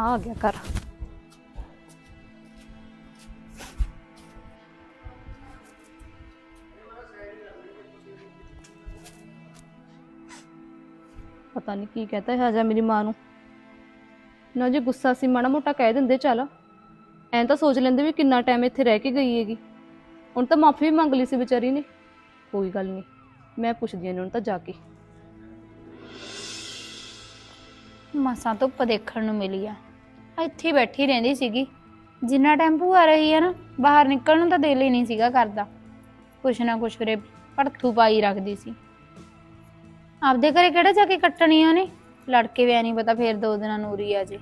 ਆ ਗਿਆ ਘਰ। ਪਤਾ ਨਹੀਂ ਕੀ ਕਹਤਾ ਹੈ ਹਜਾ ਮੇਰੀ ਮਾਂ ਨੂੰ। ਨਾ ਜੇ ਗੁੱਸਾ ਸੀ, ਮਾੜਾ ਮੋਟਾ ਕਹਿ ਦਿੰਦੇ, ਚੱਲ। ਐਂ ਤਾਂ ਸੋਚ ਲੈਂਦੇ ਵੀ ਕਿੰਨਾ ਟਾਈਮ ਇੱਥੇ ਰਹਿ ਕੇ ਗਈ ਹੈਗੀ। ਹੁਣ ਤਾਂ ਮਾਫੀ ਵੀ ਮੰਗ ਲਈ ਸੀ ਵਿਚਾਰੀ ਨੇ। ਕੋਈ ਗੱਲ ਨਹੀਂ ਮੈਂ ਪੁੱਛਦੀ ਹਾਂ ਇਹਨਾਂ ਨੂੰ ਤਾਂ ਜਾ ਕੇ। ਮਸਾਂ ਧੁੱਪ ਦੇਖਣ ਨੂੰ ਮਿਲੀ ਆ। ਇੱਥੇ ਬੈਠੀ ਰਹਿੰਦੀ ਸੀਗੀ। ਜਿੰਨਾ ਟਾਈਮ ਭੂਆ ਰਹੀ ਆ ਨਾ, ਬਾਹਰ ਨਿਕਲਣ ਨੂੰ ਤਾਂ ਦਿਲ ਹੀ ਨਹੀਂ ਸੀਗਾ ਕਰਦਾ। ਕੁਛ ਨਾ ਕੁਛ ਉਰੇ ਭੜਥੂ ਪਾਈ ਰੱਖਦੀ ਸੀ। ਆਪਦੇ ਘਰੇ ਕਿਹੜਾ ਜਾ ਕੇ ਕੱਟਣੀ ਆ ਉਹਨੇ? ਲੜਕੇ ਵਿਆ ਨਹੀਂ ਪਤਾ, ਫੇਰ ਦੋ ਦਿਨਾਂ ਨੂਰੀ ਆ ਜੇ।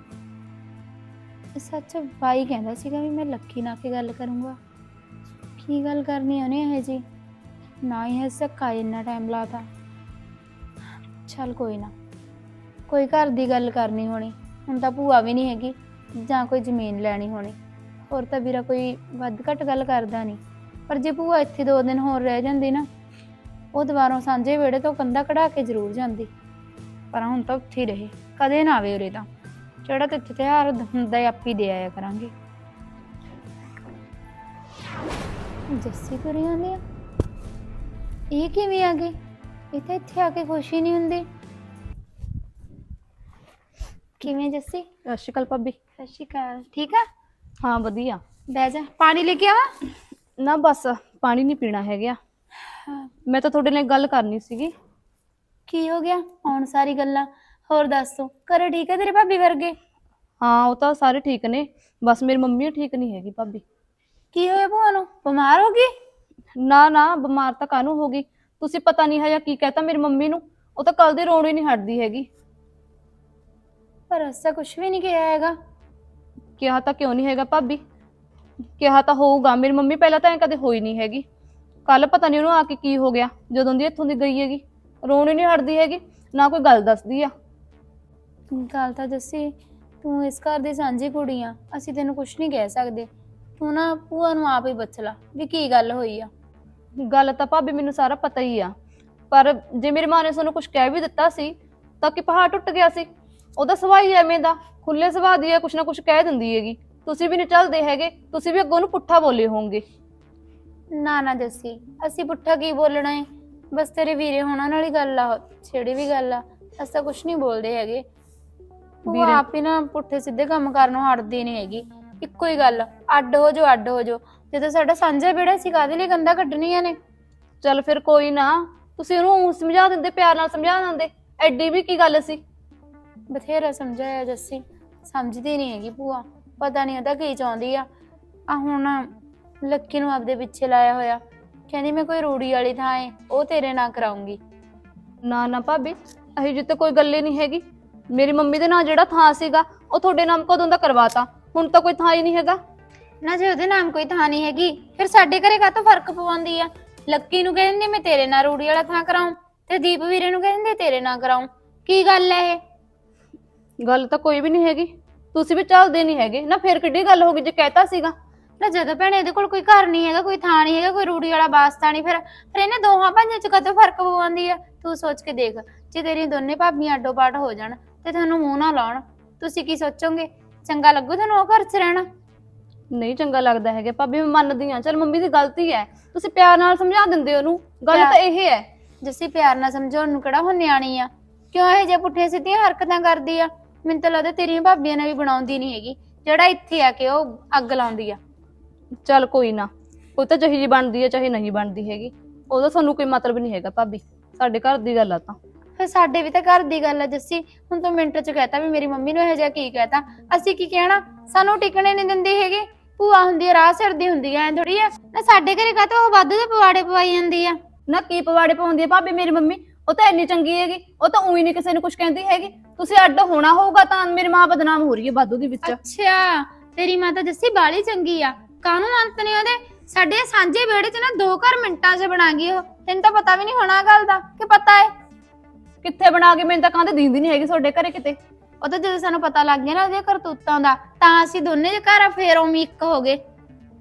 ਸੱਚ ਬਾਈ ਕਹਿੰਦਾ ਸੀਗਾ ਵੀ ਮੈਂ ਲੱਕੀ ਨਾਲ ਕੇ ਗੱਲ ਕਰੂੰਗਾ। ਕੀ ਗੱਲ ਕਰਨੀ ਉਹਨੇ ਇਹ ਜੀ ਨਾ ਹੀ ਹੈ ਸੱਕਾ ਇੰਨਾ ਟਾਈਮ ਲਾਤਾ। ਚੱਲ ਕੋਈ ਨਾ। ਕੋਈ ਘਰ ਦੀ ਗੱਲ ਕਰਨੀ ਹੋਣੀ, ਹੁਣ ਤਾਂ ਭੂਆ ਵੀ ਨਹੀਂ ਹੈਗੀ, ਜਾਂ ਕੋਈ ਜ਼ਮੀਨ ਲੈਣੀ ਹੋਣੀ। ਹੋਰ ਤਾਂ ਵੀਰਾ ਕੋਈ ਵੱਧ ਘੱਟ ਗੱਲ ਕਰਦਾ ਨਹੀਂ। ਪਰ ਜੇ ਭੂਆ ਇੱਥੇ ਦੋ ਦਿਨ ਹੋਰ ਰਹਿ ਜਾਂਦੀ ਨਾ, ਉਹ ਦੁਬਾਰਾ ਸਾਂਝੇ ਵਿਹੜੇ ਤੋਂ ਕੰਧਾ ਕਢਾ ਕੇ ਜ਼ਰੂਰ ਜਾਂਦੀ। ਪਰ ਹੁਣ ਤਾਂ ਉੱਥੇ ਹੀ ਰਹੇ, ਕਦੇ ਨਾ ਆਵੇ ਉਰੇ ਤਾਂ। ਜਿਹੜਾ ਤੇ ਇੱਥੇ ਹੁੰਦਾ ਹੈ, ਆਪੀ ਦੇ ਆਇਆ ਕਰਾਂਗੇ। ਜੱਸੀ ਤੁਰੀ ਆਉਂਦੀ ਆ। ਇਹ ਕਿਵੇਂ ਆ ਗਈ? ਇਹ ਤਾਂ ਇੱਥੇ ਆ ਕੇ ਖੁਸ਼ੀ ਨਹੀਂ ਹੁੰਦੀ। ਕਿਵੇਂ ਜੱਸੀ? ਸਤਿ ਸ਼੍ਰੀ ਅਕਾਲ ਭਾਬੀ। ਸਤਿ ਸ਼੍ਰੀ ਅਕਾਲ। ਠੀਕ ਆ? ਹਾਂ ਵਧੀਆ। ਬਹਿ ਜਾ। ਪਾਣੀ ਲੈ ਕੇ ਆਵਾਂ? ਨਾ ਬਸ ਪਾਣੀ ਨਹੀਂ ਪੀਣਾ ਹੈਗਾ। ਮੈਂ ਤਾਂ ਤੁਹਾਡੇ ਨਾਲ ਗੱਲ ਕਰਨੀ ਸੀਗੀ। ਕੀ ਹੋ ਗਿਆ? ਹੁਣ ਸਾਰੀ ਗੱਲਾਂ। ਹੋਰ ਦੱਸ ਤੂੰ ਘਰੇ ਠੀਕ ਹੈ ਤੇਰੇ ਭਾਬੀ ਵਰਗੇ? ਹਾਂ ਉਹ ਤਾਂ ਸਾਰੇ ਠੀਕ ਨੇ। ਬਸ ਮੇਰੀ ਮੰਮੀ ਠੀਕ ਨਹੀਂ ਹੈਗੀ ਭਾਬੀ। ਕੀ ਹੋਇਆ ਭੂਆ ਨੂੰ? ਬਿਮਾਰ ਹੋ ਗਈ? ਨਾ ਨਾ ਬਿਮਾਰ ਤਾਂ ਕਾਹਨੂੰ ਹੋ ਗਈ? ਤੁਸੀਂ ਪਤਾ ਨਹੀਂ ਹੈ ਜਾਂ ਕੀ ਕਹਤਾ ਮੇਰੀ ਮੰਮੀ ਨੂੰ। ਉਹ ਤਾਂ ਕੱਲ ਦੀ ਰੋਣ ਹੀ ਨਹੀਂ ਹਟਦੀ ਹੈਗੀ। ਪਰ ਅਸਾ ਕੁਝ ਵੀ ਨਹੀਂ ਕਿਹਾ ਹੈਗਾ। ਕਿਹਾ ਤਾਂ ਕਿਉਂ ਨਹੀਂ ਹੈਗਾ ਭਾਬੀ? ਕਿਹਾ ਤਾਂ ਹੋਊਗਾ ਮੇਰੀ ਮੰਮੀ ਪਹਿਲਾਂ ਤਾਂ ਐ ਕਦੇ ਹੋਈ ਨਹੀਂ ਹੈਗੀ। ਕੱਲ ਪਤਾ ਨਹੀਂ ਉਹਨੂੰ ਆ ਕੇ ਕੀ ਹੋ ਗਿਆ ਜਦੋਂ ਦੀ ਇੱਥੋਂ ਦੀ ਗਈ ਹੈਗੀ। ਰੋਣ ਹੀ ਨਹੀਂ ਹਟਦੀ ਹੈਗੀ ਨਾ ਕੋਈ ਗੱਲ ਦੱਸਦੀ ਆ। ਗੱਲ ਤਾਂ ਦੱਸੀ ਤੂੰ ਇਸ ਘਰ ਦੀ ਸਾਂਝੀ ਕੁੜੀ ਆ ਅਸੀਂ ਤੈਨੂੰ ਕੁਝ ਨਹੀਂ ਕਹਿ ਸਕਦੇ। ਤੂੰ ਨਾ ਭੂਆ ਨੂੰ ਆਪ ਹੀ ਪੁੱਛ ਲੈ ਵੀ ਕੀ ਗੱਲ ਹੋਈ ਆ। ਗੱਲ ਤਾਂ ਭਾਬੀ ਮੈਨੂੰ ਸਾਰਾ ਪਤਾ ਹੀ ਆ। ਪਰ ਜੇ ਮੇਰੀ ਮਾਂ ਨੇ ਤੁਹਾਨੂੰ ਕੁਝ ਕਹਿ ਵੀ ਦਿੱਤਾ ਸੀ ਤਾਂ ਕਿ ਪਹਾੜ ਟੁੱਟ ਗਿਆ ਸੀ? ਉਹਦਾ ਸੁਭਾਅ ਹੀ ਐਵੇਂ ਦਾ ਖੁੱਲੇ ਸੁਭਾਅ ਦੀ ਹੈ ਕੁਛ ਨਾ ਕੁਛ ਕਹਿ ਦਿੰਦੀ ਹੈਗੀ। ਤੁਸੀਂ ਵੀ ਨਹੀਂ ਚੱਲਦੇ ਹੈਗੇ ਤੁਸੀਂ ਵੀ ਅੱਗੋਂ ਨੂੰ ਪੁੱਠਾ ਬੋਲੇ ਹੋਵੋਗੇ। ਨਾ ਨਾ ਜੱਸੀ ਅਸੀਂ ਪੁੱਠਾ ਕੀ ਬੋਲਣਾ ਏ? ਬਸ ਤੇਰੇ ਵੀਰੇ ਹੋਣਾ ਨਾਲ ਹੀ ਗੱਲ ਆ ਛੇੜੀ ਵੀ ਗੱਲ ਆ ਅਸੀਂ ਤਾਂ ਕੁਝ ਨਹੀਂ ਬੋਲਦੇ ਹੈਗੇ। ਉਹ ਵੀਰੇ- ਆਪ ਹੀ ਨਾ ਪੁੱਠੇ ਸਿੱਧੇ ਕੰਮ ਕਰਨੋਂ ਹਟਦੀ ਨਹੀਂ ਹੈਗੀ। ਇੱਕੋ ਹੀ ਗੱਲ ਅੱਡ ਹੋ ਜੋ ਅੱਡ ਹੋ ਜੋ ਜਦੋਂ ਸਾਡਾ ਸਾਂਝਾ ਵਿਹੜਾ ਸੀ ਕਾਹਦੇ ਲਈ ਗੰਦਾ ਕੱਢਣੀਆਂ ਨੇ? ਚੱਲ ਫਿਰ ਕੋਈ ਨਾ ਤੁਸੀਂ ਉਹਨੂੰ ਊਂ ਸਮਝਾ ਦਿੰਦੇ ਪਿਆਰ ਨਾਲ ਸਮਝਾ ਦਿੰਦੇ। ਐਡੀ ਵੀ ਕੀ ਗੱਲ ਸੀ? ਬਥੇਰਾ ਸਮਝਾਇਆ ਜੱਸੀ। ਸਮਝਦੀ ਨਹੀਂ ਹੈਗੀ ਭੂਆ ਪਤਾ ਨਹੀਂ ਉਹਦਾ ਕੀ ਚਾਹੁੰਦੀ ਆ। ਆ ਹੁਣ ਲੱਕੀ ਨੂੰ ਆਪਦੇ ਪਿੱਛੇ ਲਾਇਆ ਹੋਇਆ। ਕਹਿੰਦੀ ਮੈਂ ਕੋਈ ਰੂੜੀ ਵਾਲੀ ਥਾਂ ਏ ਉਹ ਤੇਰੇ ਨਾਲ ਕਰਾਉਂਗੀ। ਨਾ ਨਾ ਭਾਬੀ ਅਹੀ ਜਿੱਤੇ ਕੋਈ ਗੱਲ ਹੀ ਨਹੀਂ ਹੈਗੀ। ਮੇਰੀ ਮੰਮੀ ਦੇ ਨਾਲ ਜਿਹੜਾ ਥਾਂ ਸੀਗਾ ਉਹ ਤੁਹਾਡੇ ਨਾਮ ਕਦੋਂ ਦਾ ਕਰਵਾਤਾ? ਹੁਣ ਤਾਂ ਕੋਈ ਥਾਂ ਹੀ ਨਹੀਂ ਹੈਗਾ। ਨਾ ਜੇ ਉਹਦੇ ਨਾਮ ਕੋਈ ਥਾਂ ਨਹੀਂ ਹੈਗੀ ਫਿਰ ਸਾਡੇ ਘਰੇ ਕਾਹਤੋਂ ਫ਼ਰਕ ਪਵਾਉਂਦੀ ਆ? ਲੱਕੀ ਨੂੰ ਕਹਿੰਦੀ ਮੈਂ ਤੇਰੇ ਨਾਲ ਰੂੜੀ ਵਾਲਾ ਥਾਂ ਕਰਾਉਂ ਤੇ ਦੀਪ ਵੀਰੇ ਨੂੰ ਕਹਿੰਦੇ ਤੇਰੇ ਨਾਲ ਕਰਾਉਂ। ਕੀ ਗੱਲ ਹੈ ਇਹ? ਗੱਲ ਤਾਂ ਕੋਈ ਵੀ ਨਹੀਂ ਹੈਗੀ। ਤੁਸੀਂ ਵੀ ਚੱਲਦੇ ਨਹੀਂ ਹੈਗੇ। ਨਾ ਫਿਰ ਕਿੱਡੀ ਗੱਲ ਹੋ ਗਈ ਜੇ ਕਹਿਤਾ ਸੀਗਾ। ਨਾ ਜਦੋਂ ਭੈਣੇ ਇਹਦੇ ਕੋਲ ਕੋਈ ਘਰ ਨਹੀਂ ਹੈਗਾ ਕੋਈ ਥਾਂ ਨਹੀਂ ਹੈਗਾ ਕੋਈ ਰੂੜੀ ਵਾਲਾ ਵਾਸਤਾ ਨਹੀਂ ਫਿਰ ਫਿਰ ਇਹਨੇ ਦੋਹਾਂ ਭਾਈਆਂ ਚ ਕਦੋਂ ਫ਼ਰਕ ਪਵਾਉਂਦੀ ਆ? ਤੂੰ ਸੋਚ ਕੇ ਦੇਖ ਜੇ ਤੇਰੀਆਂ ਦੋਨੇ ਭਾਬੀਆਂ ਅੱਡੋ ਪਾਟ ਹੋ ਜਾਣ ਤੇ ਤੁਹਾਨੂੰ ਮੂੰਹ ਨਾ ਲਾਉਣ। ਤੁਸੀਂ ਕੀ ਸੋਚੋਗੇ? ਚੰਗਾ ਲੱਗੂ ਤੁਹਾਨੂੰ ਉਹ ਘਰ 'ਚ ਰਹਿਣਾ? ਨਹੀਂ ਚੰਗਾ ਲੱਗਦਾ ਹੈਗਾ। ਭਾਬੀ ਮੈਂ ਮੰਨਦੀ ਆ ਚਲ ਮੰਮੀ ਦੀ ਗਲਤੀ ਹੈ। ਤੁਸੀਂ ਪਿਆਰ ਨਾਲ ਸਮਝਾ ਦਿੰਦੇ ਉਹਨੂੰ। ਗੱਲ ਤਾਂ ਇਹ ਹੈ। ਜੱਸੀ ਪਿਆਰ ਨਾਲ ਸਮਝਾਉਣ ਨੂੰ ਕਿਹੜਾ ਹੁਣ ਨਿਆਣੀ ਆ? ਕਿਉਂ ਇਹ ਜੇ ਪੁੱਠੇ ਸਿੱਧੀਆਂ ਹਰਕਤਾਂ ਕਰਦੀ ਆ? ਮੈਨੂੰ ਤਾਂ ਲੱਗਦਾ ਤੇਰੀਆਂ ਭਾਬੀਆਂ ਨੇ ਵੀ ਬਣਾਉਂਦੀ ਨਹੀਂ ਹੈਗੀ। ਜਿਹੜਾ ਇੱਥੇ ਆ ਕੇ ਉਹ ਅੱਗ ਲਾਉਂਦੀ ਆ। ਚੱਲ ਕੋਈ ਨਾ ਉਹ ਤਾਂ ਜਿਹੀ ਜੀ ਬਣਦੀ ਹੈ ਚਾਹੇ ਨਹੀਂ ਬਣਦੀ ਹੈਗੀ। ਉਹਦਾ ਸਾਨੂੰ ਕੋਈ ਮਤਲਬ ਨਹੀਂ ਹੈਗਾ ਭਾਬੀ ਸਾਡੇ ਘਰ ਦੀ ਗੱਲ ਆ ਤਾਂ। ਫਿਰ ਸਾਡੇ ਵੀ ਤਾਂ ਘਰ ਦੀ ਗੱਲ ਆ ਜੱਸੀ ਹੁਣ ਤੂੰ ਮਿੰਟ ਚ ਕਹਤਾ ਵੀ ਮੇਰੀ ਮੰਮੀ ਨੂੰ ਇਹ ਜਿਹਾ ਕੀ ਕਹਤਾ। ਅਸੀਂ ਕੀ ਕਹਿਣਾ? ਸਾਨੂੰ ਟਿਕਣੇ ਨਹੀਂ ਦਿੰਦੇ ਹੈਗੇ। ਭੂਆ ਹੁੰਦੀ ਆ ਰਾਹ ਸਿਰ ਦੀ ਹੁੰਦੀ ਆ ਐ ਥੋੜੀ ਆ। ਨਾ ਸਾਡੇ ਘਰੇ ਕਾ ਉਹ ਵਾਧੂ ਦੇ ਪਵਾੜੇ ਪਵਾਈ ਜਾਂਦੀ ਆ? ਨਾ ਕੀ ਪਵਾੜੇ ਪਾਉਂਦੀ ਹੈ ਭਾਬੀ ਮੇਰੀ ਮੰਮੀ? ਉਹ ਤਾਂ ਇੰਨੀ ਚੰਗੀ ਹੈਗੀ ਉਹ ਤਾਂ ਉਹੀ ਨਹੀਂ ਕਿਸੇ ਨੂੰ ਕੁਝ ਕਹਿੰਦੀ ਹੈਗੀ। ਤੁਸੀਂ ਅੱਡ ਹੋਣਾ ਹੋਊਗਾ ਤਾਂ ਮੇਰੀ ਮਾਂ ਬਦਨਾਮ ਹੋ ਰਹੀ ਹੈ ਬਾਦੂ ਦੇ ਵਿੱਚ। ਅੱਛਾ ਤੇਰੀ ਮਾਤਾ ਜੱਸੀ ਬਾਲੀ ਚੰਗੀ ਆ। ਕਾਹਨੂੰ ਅੰਤ ਨੇ ਉਹਦੇ? ਸਾਡੇ ਸਾਂਝੇ ਵਿਹੜੇ 'ਚ ਨਾ ਦੋ ਘਰ ਮਿੰਟਾਂ 'ਚ ਬਣਾ ਗਈ ਉਹ। ਤੈਨੂੰ ਤਾਂ ਪਤਾ ਵੀ ਨਹੀਂ ਹੋਣਾ ਗੱਲ ਦਾ। ਕਿ ਪਤਾ ਹੈ ਕਿੱਥੇ ਬਣਾ ਕੇ ਮੈਨੂੰ ਤਾਂ ਕਹਿੰਦੇ ਦੀਂਦੀ ਨਹੀਂ ਹੈਗੀ ਤੁਹਾਡੇ ਘਰੇ ਕਿਤੇ। ਉਹ ਤਾਂ ਜਦੋਂ ਸਾਨੂੰ ਪਤਾ ਲੱਗ ਗਿਆ ਨਾ ਉਹਦੇ ਕਰਤੂਤਾਂ ਦਾ ਤਾਂ ਅਸੀਂ ਦੋਨੇ ਜੇ ਘਰ ਫੇਰ ਉਵੇਂ ਇੱਕ ਹੋ ਗਏ।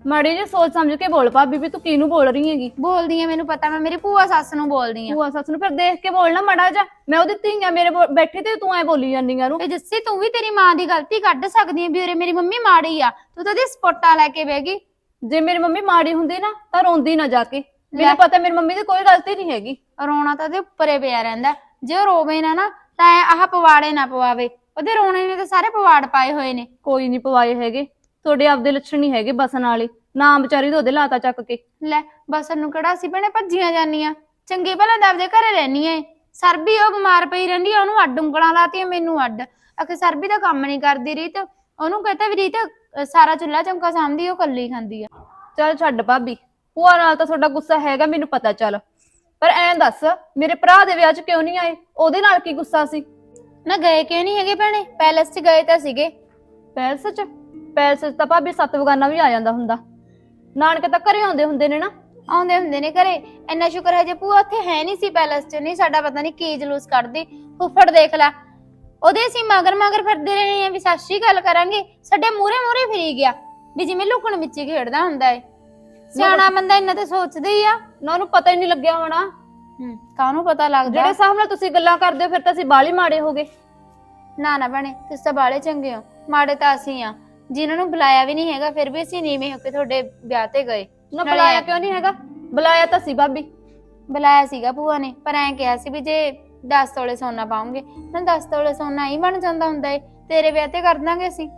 ਮਾੜੀ ਜੀ ਸੋਚ ਸਮਝ ਕੇ ਬੋਲ ਭਾਬੀ ਵੀ ਤੂੰ ਕਿਹਨੂੰ ਬੋਲ ਰਹੀ ਹੈਗੀ? ਬੋਲਦੀ ਆ ਮੈਨੂੰ ਪਤਾ ਮੈਂ ਮੇਰੀ ਭੂਆ ਸੱਸ ਨੂੰ ਬੋਲਦੀ ਆ। ਭੂਆ ਸੱਸ ਨੂੰ ਫਿਰ ਦੇਖ ਕੇ ਬੋਲਣਾ ਮੜਾ ਜਾ ਮੈਂ ਉਹਦੀ ਧੀ ਆ ਮੇਰੇ ਬੋ- ਬੈਠੇ ਤੇ ਤੂੰ ਐ ਬੋਲੀ ਜਾਂਦੀ ਆ ਨੂੰ। ਤੇ ਜੱਸੀ ਤੂੰ ਵੀ ਤੇਰੀ ਮਾਂ ਦੀ ਗਲਤੀ ਕੱਢ ਸਕਦੀ ਆ ਵੀ ਉਰੇ ਮੇਰੀ ਮੰਮੀ ਮਾੜੀ ਆ। ਤੂੰ ਤਾਂ ਉਹਦੀ ਸਪੋਟਾ ਲੈ ਕੇ ਬਹਿ ਗਈ। ਜੇ ਮੇਰੀ ਮੰਮੀ ਮਾੜੀ ਹੁੰਦੀ ਨਾ ਤਾਂ ਰੋਂਦੀ ਨਾ ਜਾ ਕੇ। ਮੈਨੂੰ ਪਤਾ ਮੇਰੀ ਮੰਮੀ ਦੀ ਕੋਈ ਗਲਤੀ ਨਹੀਂ ਹੈਗੀ। ਰੋਣਾ ਤਾਂ ਉਹਦੇ ਉੱਪਰੇ ਪਿਆ ਰਹਿੰਦਾ। ਜੇ ਉਹ ਰੋਵੇ ਨਾ ਨਾ ਤਾਂ ਐਂ ਆਹ ਪਵਾੜੇ ਨਾ ਪਵਾਵੇ। ਉਹਦੇ ਰੋਣੇ ਨੇ ਤਾਂ ਸਾਰੇ ਪਵਾੜ ਪਾਏ ਹੋਏ ਨੇ। ਕੋਈ ਨਹੀਂ ਪਵਾਏ ਹੈਗੇ। ਤੁਹਾਡੇ ਆਪਦੇ ਲੱਛਣ ਨਹੀਂ ਹੈਗੇ ਬਸਣ ਵਾਲੇ ਨਾ ਵਿਚਾਰੀ ਤੋਂ ਉਹਦੇ ਲਾਤਾ ਚੱਕ ਕੇ। ਲੈ ਬਸ ਨੂੰ ਕਿਹੜਾ ਸੀ ਭੈਣੇ ਭੱਜੀਆਂ ਜਾਂਦੀਆਂ। ਚੰਗੀ ਭਲਾ ਤਾਂ ਆਪਦੇ ਘਰੇ ਰਹਿਣੀ ਐ। ਸਰਬੀ ਉਹ ਬਿਮਾਰ ਪਈ ਰਹਿੰਦੀ ਆ ਉਹਨੂੰ ਅੱਡ ਉਂਗਲਾਂ ਲਾਤੀਆਂ ਮੈਨੂੰ ਅੱਡ। ਅਖੇ ਸਰਬੀ ਤਾਂ ਕੰਮ ਨਹੀਂ ਕਰਦੀ ਰੀਤ। ਉਹਨੂੰ ਕਹਤਾ ਵੀ ਰੀਤ ਅ, ਸਾਰਾ ਚੁੱਲ੍ਹਾ ਚੌਂਕਾ ਸਾਂਭਦੀ ਉਹ ਕੱਲੀ ਖਾਂਦੀ ਆ। ਚੱਲ ਛੱਡ ਭਾਬੀ ਭੂਆ ਨਾਲ ਤਾਂ ਤੁਹਾਡਾ ਗੁੱਸਾ ਹੈਗਾ ਮੈਨੂੰ ਪਤਾ ਚੱਲ। ਪਰ ਐਂ ਦੱਸ ਮੇਰੇ ਭਰਾ ਦੇ ਵਿਆਹ 'ਚ ਕਿਉਂ ਨਹੀਂ ਆਏ? ਉਹਦੇ ਨਾਲ ਕੀ ਗੁੱਸਾ ਸੀ? ਨਾ ਗਏ ਕਿਉਂ ਨਹੀਂ ਹੈਗੇ ਭੈਣੇ? ਪੈਲਸ 'ਚ ਗਏ ਤਾਂ ਸੀਗੇ। ਪੈਲਸ 'ਚ? ਪੈਲਸ 'ਚ ਤਾਂ ਭਾਬੀ ਸੱਤ ਬਗਾਨਾ ਵੀ ਆ ਜਾਂਦਾ ਹੁੰਦਾ। ਨਾਨਕੇ ਤਾਂ ਘਰੇ ਆਉਂਦੇ ਹੁੰਦੇ ਨੇ ਨਾ। ਆਉਂਦੇ ਹੁੰਦੇ ਨੇ ਘਰੇ। ਇੰਨਾ ਸ਼ੁਕਰ ਹੈ ਜੇ ਭੂਆ ਉੱਥੇ ਹੈ ਨਹੀਂ ਸੀ ਪੈਲਸ 'ਚ ਨਹੀਂ ਸਾਡਾ ਪਤਾ ਨਹੀਂ ਕੀ ਜਲੂਸ ਕੱਢਦੀ। ਫੁੱਫੜ ਦੇਖ ਲੈ। ਉਹਦੇ ਅਸੀਂ ਮਗਰ ਮਗਰ ਫਿਰਦੇ ਰਹੇ ਆ ਵੀ ਸ਼੍ਰੀ ਅਕਾਲ ਕਰਾਂਗੇ। ਸਾਡੇ ਮੂਰੇ ਮੂਰੇ ਫਿਰੀ ਗਿਆ। ਵੀ ਜਿਵੇਂ ਲੁਕਣ ਵਿੱਚ ਹੀ ਖੇਡਦਾ ਹੁੰਦਾ ਏ। ਸਿਆਣਾ ਬੰਦਾ ਇੰਨਾ ਤੇ ਸੋਚਦਾ ਹੀ ਆ। ਨਾ ਉਹਨੂੰ ਪਤਾ ਹੀ ਨਹੀਂ ਲੱਗਿਆ ਹੋਣਾ। ਹੂੰ ਕਾਹਨੂੰ ਪਤਾ ਲੱਗਦਾ? ਜਿਹੜੇ ਹਿਸਾਬ ਨਾਲ ਤੁਸੀਂ ਗੱਲਾਂ ਕਰਦੇ ਹੋ ਫਿਰ ਤਾਂ ਅਸੀਂ ਬਾਲੀ ਮਾੜੇ ਹੋਗੇ ਨਾ ਨਾ ਭੈਣੇ ਤੁਸੀਂ ਤਾਂ ਬਾਲੇ ਚੰਗੇ ਹੋ। ਮਾੜੇ ਤਾਂ ਅਸੀਂ ਆ ਜਿਨ੍ਹਾਂ ਨੂੰ ਬੁਲਾਇਆ ਵੀ ਨਹੀਂ ਹੈਗਾ ਫਿਰ ਵੀ ਅਸੀਂ ਨੀਵੇਂ ਹੋ ਕੇ ਤੁਹਾਡੇ ਵਿਆਹ ਤੇ ਗਏ। ਨਾ ਨਾਲੇ ਬੁਲਾਇਆ ਕਿਉਂ ਨਹੀਂ ਹੈਗਾ? ਬੁਲਾਇਆ ਤਾਂ ਸੀ ਭਾਬੀ। ਬੁਲਾਇਆ ਸੀਗਾ ਭੂਆ ਨੇ ਪਰ ਐਂ ਕਿਹਾ ਸੀ ਵੀ ਜੇ 10 ਤੋਲੇ ਸੋਨਾ ਪਾਉਂਗੇ ਤਾਂ 10 ਤੋਲੇ ਸੋਨਾ ਹੀ ਬਣ ਜਾਂਦਾ ਹੁੰਦਾ ਏ। ਤੇਰੇ ਵਿਆਹ ਤੇ ਕਰ ਦਾਂਗੇ ਅਸੀਂ।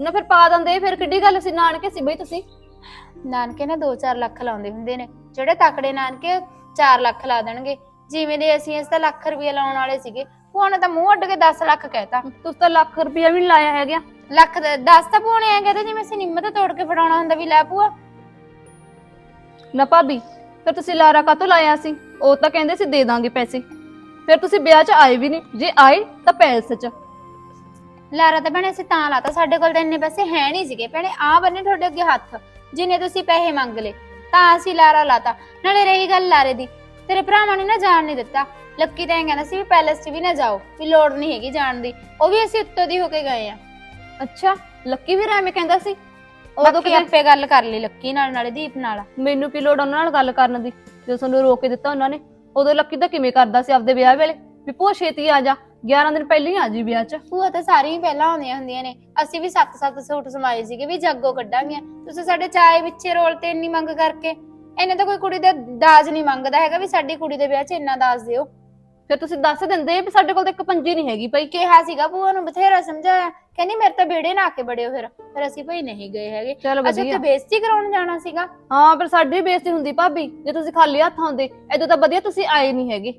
ਨਾ ਫਿਰ ਪਾ ਦਿੰਦੇ ਫਿਰ ਕਿੱਡੀ ਗੱਲ ਸੀ ਨਾਨਕੇ ਸੀ ਬਈ ਤੁਸੀਂ। ਨਾਨਕੇ ਨਾ 2-4 ਲੱਖ ਲਾਉਂਦੇ ਹੁੰਦੇ ਨੇ ਜਿਹੜੇ ਤਕੜੇ ਨਾਨਕੇ 4 ਲੱਖ ਲਾ ਦੇਣਗੇ। ਜਿਵੇਂ ਦੇ ਅਸੀਂ ਇਸ ਤਾਂ ਲੱਖ ਰੁਪਏ ਲਾਉਣ ਵਾਲੇ ਸੀਗੇ ਭੂਆ ਨੇ ਤਾਂ ਮੂੰਹ ਅੱਡ ਕੇ 10 ਲੱਖ ਕਹਿਤਾ। ਤੁਸੀਂ ਤਾਂ ਲੱਖ ਰੁਪਇਆ ਵੀ ਨਹੀਂ ਲਾਇਆ ਹੈਗਾ। ਲੱਖ 10 ਤਾਂ ਭੂਆ ਨੇ ਐਂ ਕਹਿੰਦੇ ਜਿਵੇਂ ਅਸੀਂ ਨਿੰਮ ਤੇ ਤੋੜ ਕੇ ਫੜਾਉਣਾ ਹੁੰਦਾ ਵੀ ਲੈ ਭੂਆ। ਨਾ ਭਾਬੀ ਫਿਰ ਤੁਸੀਂ ਲਾਰਾ ਕਾਤੋਂ ਲਾਇਆ ਸੀ? ਉਹ ਤਾਂ ਕਹਿੰਦੇ ਸੀ ਦੇ ਦਾਂਗੇ ਪੈਸੇ। ਫਿਰ ਤੁਸੀਂ ਵਿਆਹ 'ਚ ਆਏ ਵੀ ਨਹੀਂ ਜੇ ਆਏ ਤਾਂ ਪੈਲਸ 'ਚ। ਲਾਰਾ ਤਾਂ ਭੈਣੇ ਅਸੀਂ ਤਾਂ ਲਾਤਾ। ਸਾਡੇ ਕੋਲ ਤਾਂ ਇੰਨੇ ਪੈਸੇ ਹੈ ਨਹੀਂ ਸੀਗੇ। ਭੈਣੇ ਆ ਬੰਨੇ ਤੁਹਾਡੇ ਅੱਗੇ ਹੱਥ। ਜਿੰਨੇ ਤੁਸੀਂ ਪੈਸੇ ਮੰਗ ਲਏ ਤਾਂ ਅਸੀਂ ਲਾਰਾ ਲਾਤਾ। ਨਾਲੇ ਰਹੀ ਗੱਲ ਲਾਰੇ ਦੀ। ਤੇਰੇ ਭਰਾਵਾਂ ਨੇ ਨਾ ਜਾਣ ਨਹੀਂ ਦਿੱਤਾ। ਲੱਕੀ ਤਾਂ ਇਹ ਕਹਿੰਦਾ ਸੀ ਵੀ ਪੈਲਸ 'ਚ ਵੀ ਨਾ ਜਾਓ ਵੀ ਲੋੜ ਨਹੀਂ ਹੈਗੀ ਜਾਣ ਦੀ। ਉਹ ਵੀ ਅਸੀਂ ਉੱਤੋਂ ਦੀ ਹੋ ਕੇ ਗਏ ਆ। ਅੱਛਾ ਲੱਕੀ ਵੀ ਐਵੇਂ ਕਹਿੰਦਾ ਸੀ? ਉਦੋਂ ਕਿ ਆਪੇ ਗੱਲ ਕਰ ਲਈ ਲੱਕੀ ਨਾਲ ਨਾਲੇ ਦੀਪ ਨਾਲ। ਮੈਨੂੰ ਕੀ ਲੋੜ ਉਹਨਾਂ ਨਾਲ ਗੱਲ ਕਰਨ ਦੀ? ਜਦੋਂ ਤੁਹਾਨੂੰ ਰੋਕ ਕੇ ਦਿੱਤਾ ਉਹਨਾਂ ਨੇ ਉਦੋਂ ਲੱਕੀ ਤਾਂ ਕਿਵੇਂ ਕਰਦਾ ਸੀ ਆਪਦੇ ਵਿਆਹ ਵੇਲੇ? ਵੀ ਭੂਆ ਛੇਤੀ ਆ ਜਾ 11 ਦਿਨ ਪਹਿਲਾਂ ਹੀ ਆ ਜੀ ਵਿਆਹ 'ਚ। ਭੂਆ ਤਾਂ ਸਾਰੀਆਂ ਹੀ ਪਹਿਲਾਂ ਆਉਂਦੀਆਂ ਹੁੰਦੀਆਂ ਨੇ। ਅਸੀਂ ਵੀ ਸੱਤ ਸੱਤ ਸੂਟ ਸਮਾਏ ਸੀਗੇ ਵੀ ਜਾਗੋ ਕੱਢਾਂਗੇ ਤੁਸੀਂ ਸਾਡੇ ਚਾਏ ਵਿੱਚੇ ਰੋਲ ਤੇ ਇੰਨੀ ਮੰਗ ਕਰਕੇ ਇਹਨੇ ਤਾਂ ਕੋਈ ਕੁੜੀ ਦਾ ਦਾਜ ਨਹੀਂ ਮੰਗਦਾ ਹੈਗਾ ਵੀ ਸਾਡੀ ਕੁੜੀ ਦੇ ਵਿਆਹ 'ਚ ਇੰਨਾ ਦਾਜ ਦਿਓ। ਫਿਰ ਤੁਸੀਂ ਦੱਸ ਦਿੰਦੇ ਵੀ ਸਾਡੇ ਕੋਲ ਤਾਂ ਇੱਕ ਪੰਜੀ ਨਹੀਂ ਹੈਗੀ। ਭਾਈ ਕਿਹਾ ਸੀਗਾ ਭੂਆ ਨੂੰ ਬਥੇਰਾ ਸਮਝਾਇਆ। ਕਹਿੰਦੀ ਮੇਰੇ ਤਾਂ ਬੇੜੇ ਨਾ ਕੇ ਬੜਿਓ ਫਿਰ। ਫਿਰ ਅਸੀਂ ਭਾਈ ਨਹੀਂ ਗਏ ਹੈਗੇ। ਚਲ ਅਸੀਂ ਵਧੀਆ। ਉੱਥੇ ਬੇਇੱਜ਼ਤੀ ਕਰਾਉਣ ਜਾਣਾ ਸੀਗਾ। ਹਾਂ ਪਰ ਸਾਡੀ ਬੇਇੱਜ਼ਤੀ ਹੁੰਦੀ ਭਾਬੀ। ਜੇ ਤੁਸੀਂ ਖਾਲੀ ਹੱਥ ਆਉਂਦੇ ਐਦੋਂ ਤਾਂ ਵਧੀਆ ਤੁਸੀਂ ਆਏ ਨਹੀਂ ਹੈਗੇ।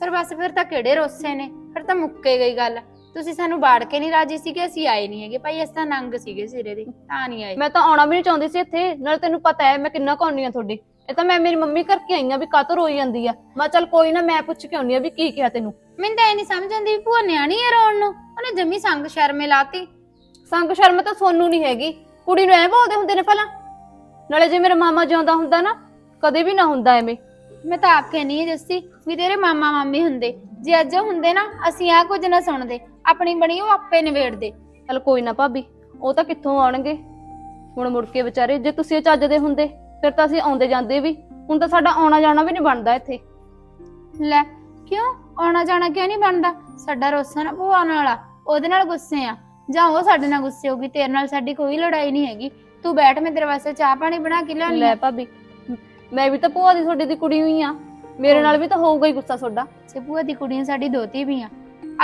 ਫਿਰ ਬਸ ਫਿਰ ਤਾਂ ਕਿਹੜੇ ਰੋਸੇ ਨੇ। ਫਿਰ ਤਾਂ ਮੁੱਕੇ ਗਈ ਗੱਲ। ਤੁਸੀਂ ਸਾਨੂੰ ਬਾੜ ਕੇ ਨਹੀਂ ਰਾਜੀ ਸੀਗੇ ਅਸੀਂ ਆਏ ਨਹੀਂ ਹੈਗੇ। ਭਾਈ ਅਸੀਂ ਤਾਂ ਨੰਗ ਸੀਗੇ ਸਿਰੇ ਦੇ। ਤਾਂ ਨਹੀਂ ਆਏ। ਮੈਂ ਤਾਂ ਆਉਣਾ ਵੀ ਨਹੀਂ ਚਾਹੁੰਦੀ ਸੀ ਇੱਥੇ। ਨਾਲ ਤੈਨੂੰ ਪਤਾ ਹੈ ਮੈਂ ਕਿੰਨਾ ਕਾਉਣੀ ਆ ਤੁਹਾਡੇ। ਇਹ ਤਾਂ ਮੈਂ ਮੇਰੀ ਮੰਮੀ ਕਰਕੇ ਆਈ ਆ ਵੀ ਕਾਤੋਂ ਰੋਈ ਜਾਂਦੀ ਆ। ਮੈਂ ਚੱਲ ਕੋਈ ਨਾ ਮੈਂ ਪੁੱਛ ਕੇ ਆਉਣੀ ਆ ਵੀ ਕੀ ਕਿਹਾ ਤੈਨੂੰ। ਮੈਨੂੰ ਤਾਂ ਇਹ ਨਹੀਂ ਸਮਝ ਆਉਂਦੀ ਵੀ ਭੂਆ ਨਿਆਣੀ ਹੈ ਰੋਣ ਨੂੰ। ਉਹਨੇ ਜੰਮੀ ਸੰਗ ਸ਼ਰਮੇ ਲਾਤੀ। ਸੰਗ ਸ਼ਰਮ ਤਾਂ ਸੋਨੂੰ ਨਹੀਂ ਹੈਗੀ। ਕੁੜੀ ਨੂੰ ਐ ਬੋਲਦੇ ਹੁੰਦੇ ਨੇ ਪਹਿਲਾਂ ਨਾਲੇ ਜੇ ਮੇਰਾ ਮਾਮਾ ਜਿਉਂਦਾ ਹੁੰਦਾ ਨਾ ਕਦੇ ਵੀ ਨਾ ਹੁੰਦਾ ਐਵੇਂ। ਮੈਂ ਤਾਂ ਆਪ ਕਹਿਨੀ ਹੈ ਜੱਸੀ ਵੀ ਤੇਰੇ ਮਾਮਾ ਮਾਮੀ ਹੁੰਦੇ। ਜੇ ਅੱਜ ਉਹ ਹੁੰਦੇ ਨਾ ਅਸੀਂ ਆ ਕੁਝ ਨਾ ਸੁਣਦੇ। ਆਪਣੀ ਬਣੀ ਉਹ ਆਪੇ ਨਿਬੇੜਦੇ। ਚੱਲ ਕੋਈ ਨਾ ਭਾਬੀ ਉਹ ਤਾਂ ਕਿੱਥੋਂ ਆਉਣਗੇ? ਹੁਣ ਮੁੜ ਕੇ ਵਿਚਾਰੇ ਜੇ ਤੁਸੀਂ ਚੱਜਦੇ ਹੁੰਦੇ। ਫਿਰ ਤਾਂ ਅਸੀਂ ਆਉਂਦੇ ਜਾਂਦੇ ਵੀ ਹੁਣ ਤਾਂ ਸਾਡਾ ਆਉਣਾ ਜਾਣਾ ਵੀ ਨਹੀਂ ਬਣਦਾ ਇੱਥੇ। ਲੈ ਕਿਉਂ? ਆਉਣਾ ਜਾਣਾ ਕਿਉਂ ਨਹੀਂ ਬਣਦਾ? ਸਾਡਾ ਰੋਸਾ ਨਾ ਭੂਆ ਨਾਲ ਆ ਉਹਦੇ ਨਾਲ ਗੁੱਸੇ ਆ। ਜਾਂ ਉਹ ਸਾਡੇ ਨਾਲ ਗੁੱਸੇ ਹੋਗੀ ਤੇਰੇ ਨਾਲ ਸਾਡੀ ਕੋਈ ਲੜਾਈ ਨਹੀਂ ਹੈਗੀ। ਤੂੰ ਬੈਠ ਮੈਂ ਤੇਰੇ ਵਾਸਤੇ ਚਾਹ ਪਾਣੀ ਬਣਾ ਕੇ ਲਿਆਉਣੀ ਲੈ ਭਾਬੀ ਮੈਂ ਵੀ ਤਾਂ ਭੂਆ ਦੀ ਤੁਹਾਡੀ ਦੀ ਕੁੜੀ ਹੋਈ ਆ। ਮੇਰੇ ਨਾਲ ਵੀ ਤਾਂ ਹੋਊਗਾ ਹੀ ਗੁੱਸਾ ਤੁਹਾਡਾ। ਸੇ ਭੂਆ ਦੀ ਕੁੜੀਆਂ ਸਾਡੀ ਦੋਤੀ ਵੀ ਆ।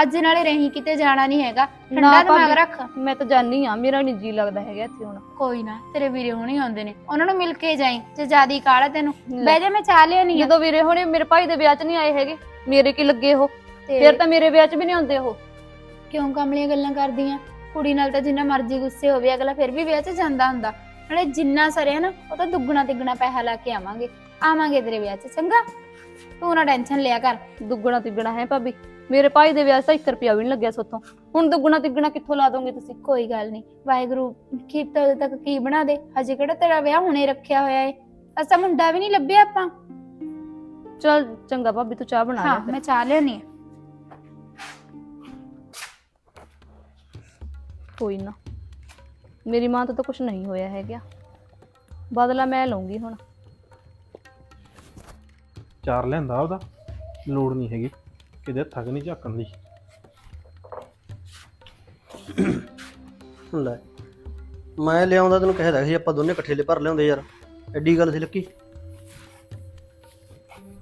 ਅੱਜ ਨਾਲੇ ਰਹੀ ਕਿਤੇ ਜਾਣਾ ਨਹੀਂ ਹੈਗਾ। ਠੰਡਾ ਦਿਮਾਗ। ਰੱਖ। ਮੈਂ ਤਾਂ ਜਾਣੀ ਆ ਮੇਰਾ ਨਹੀਂ ਜੀ ਲੱਗਦਾ ਹੈਗਾ ਇੱਥੇ ਹੁਣ। ਕੋਈ ਨਾ ਤੇਰੇ ਵੀਰੇ ਹੁਣੀ ਆਉਂਦੇ ਨੇ। ਉਹਨਾਂ ਨੂੰ ਮਿਲ ਕੇ ਜਾਈ ਜੇ ਜਿਆਦੀ ਕਾਲਾ ਤੈਨੂੰ। ਬਹਿ ਜਾ ਮੈਂ ਚਾਹ ਲਿਆਉਣੀ ਆ। ਜਦੋਂ ਵੀਰੇ ਹੋਣੇ ਮੇਰੇ ਭਾਈ ਦੇ ਵਿਆਹ 'ਚ ਨਹੀਂ ਆਏ ਹੈਗੇ। ਮੇਰੇ ਕੀ ਲੱਗੇ ਉਹ? ਫਿਰ ਤਾਂ ਮੇਰੇ ਵਿਆਹ 'ਚ ਵੀ ਨਹੀਂ ਆਉਂਦੇ ਉਹ। ਕਿਉਂ ਕਮਲੀਆਂ ਗੱਲਾਂ ਕਰਦੀਆਂ? ਕੁੜੀ ਨਾਲ ਤਾਂ ਜਿੰਨਾ ਮਰਜ਼ੀ ਗੁੱਸੇ ਹੋਵੇ ਅਗਲਾ ਫਿਰ ਵੀ ਵਿਆਹ 'ਚ ਜਾਂਦਾ ਹੁੰਦਾ। ਨਾਲੇ ਜਿੰਨਾ ਸਰਿਆ ਨਾ ਉਹ ਤਾਂ ਦੁੱਗਣਾ ਤਿੱਗਣਾ ਪੈਸਾ ਲਾ ਕੇ ਆਵਾਂਗੇ। ਆਵਾਂਗੇ ਤੇਰੇ ਵਿਆਹ 'ਚ ਚੰਗਾ? ਤੂੰ ਨਾ ਟੈਨਸ਼ਨ ਲਿਆ ਕਰ। ਦੁੱਗਣਾ ਤਿੱਗਣਾ ਹੈ ਭਾਬੀ। ਮੇਰੇ ਭਾਈ ਦੇ ਵਿਆਹ 'ਚ ਤਾਂ 1 ਰੁਪਿਆ ਵੀ ਨਹੀਂ ਲੱਗਿਆ ਸੋਥੋਂ ਹੁਣ ਦੁੱਗਣਾ ਤਿੱਗਣਾ ਕਿੱਥੋਂ ਲਾ ਦੋਗੇ ਤੁਸੀਂ? ਕੋਈ ਗੱਲ ਨਹੀਂ ਵਾਹਿਗੁਰੂ ਕੀ ਤਾਂ ਉਦੋਂ ਤੱਕ ਕੀ ਬਣਾ ਦੇ? ਹਜੇ ਕਿਹੜਾ ਤੇਰਾ ਵਿਆਹ ਹੁਣੇ ਰੱਖਿਆ ਹੋਇਆ ਏ? ਅਸਾਂ ਮੁੰਡਾ ਵੀ ਨਹੀਂ ਲੱਭਿਆ ਆਪਾਂ। ਚਲ ਚੰਗਾ ਭਾਬੀ ਤੂੰ ਚਾਹ ਬਣਾ ਹਾਂ ਲੈ। ਮੈਂ ਚਾਹ ਆ। ਕੋਈ ਨਾ। ਮੇਰੀ ਮਾਂ ਤੋਂ ਤਾਂ ਕੁਝ ਨਹੀਂ ਹੋਇਆ ਹੈਗਾ। ਬਦਲਾ ਮੈਂ ਲਊਂਗੀ ਹੁਣ। ਚਾਰ ਲਿਆਂਦਾ ਉਹਦਾ ਲੋੜ ਨਹੀਂ ਹੈਗੀ ਕਿਤੇ 'ਚ ਨਹੀਂ ਝਾਕਣ ਦੀ। ਲੈ ਮੈਂ ਲਿਆਉਂਦਾ ਤੈਨੂੰ ਕਹਿਦਾ ਸੀ ਆਪਾਂ ਦੋਨੇ ਇਕੱਠੇ ਲੈ ਭਰ ਲਿਆਉਂਦੇ ਯਾਰ ਐਡੀ ਗੱਲ ਸੀ ਲੱਕੀ।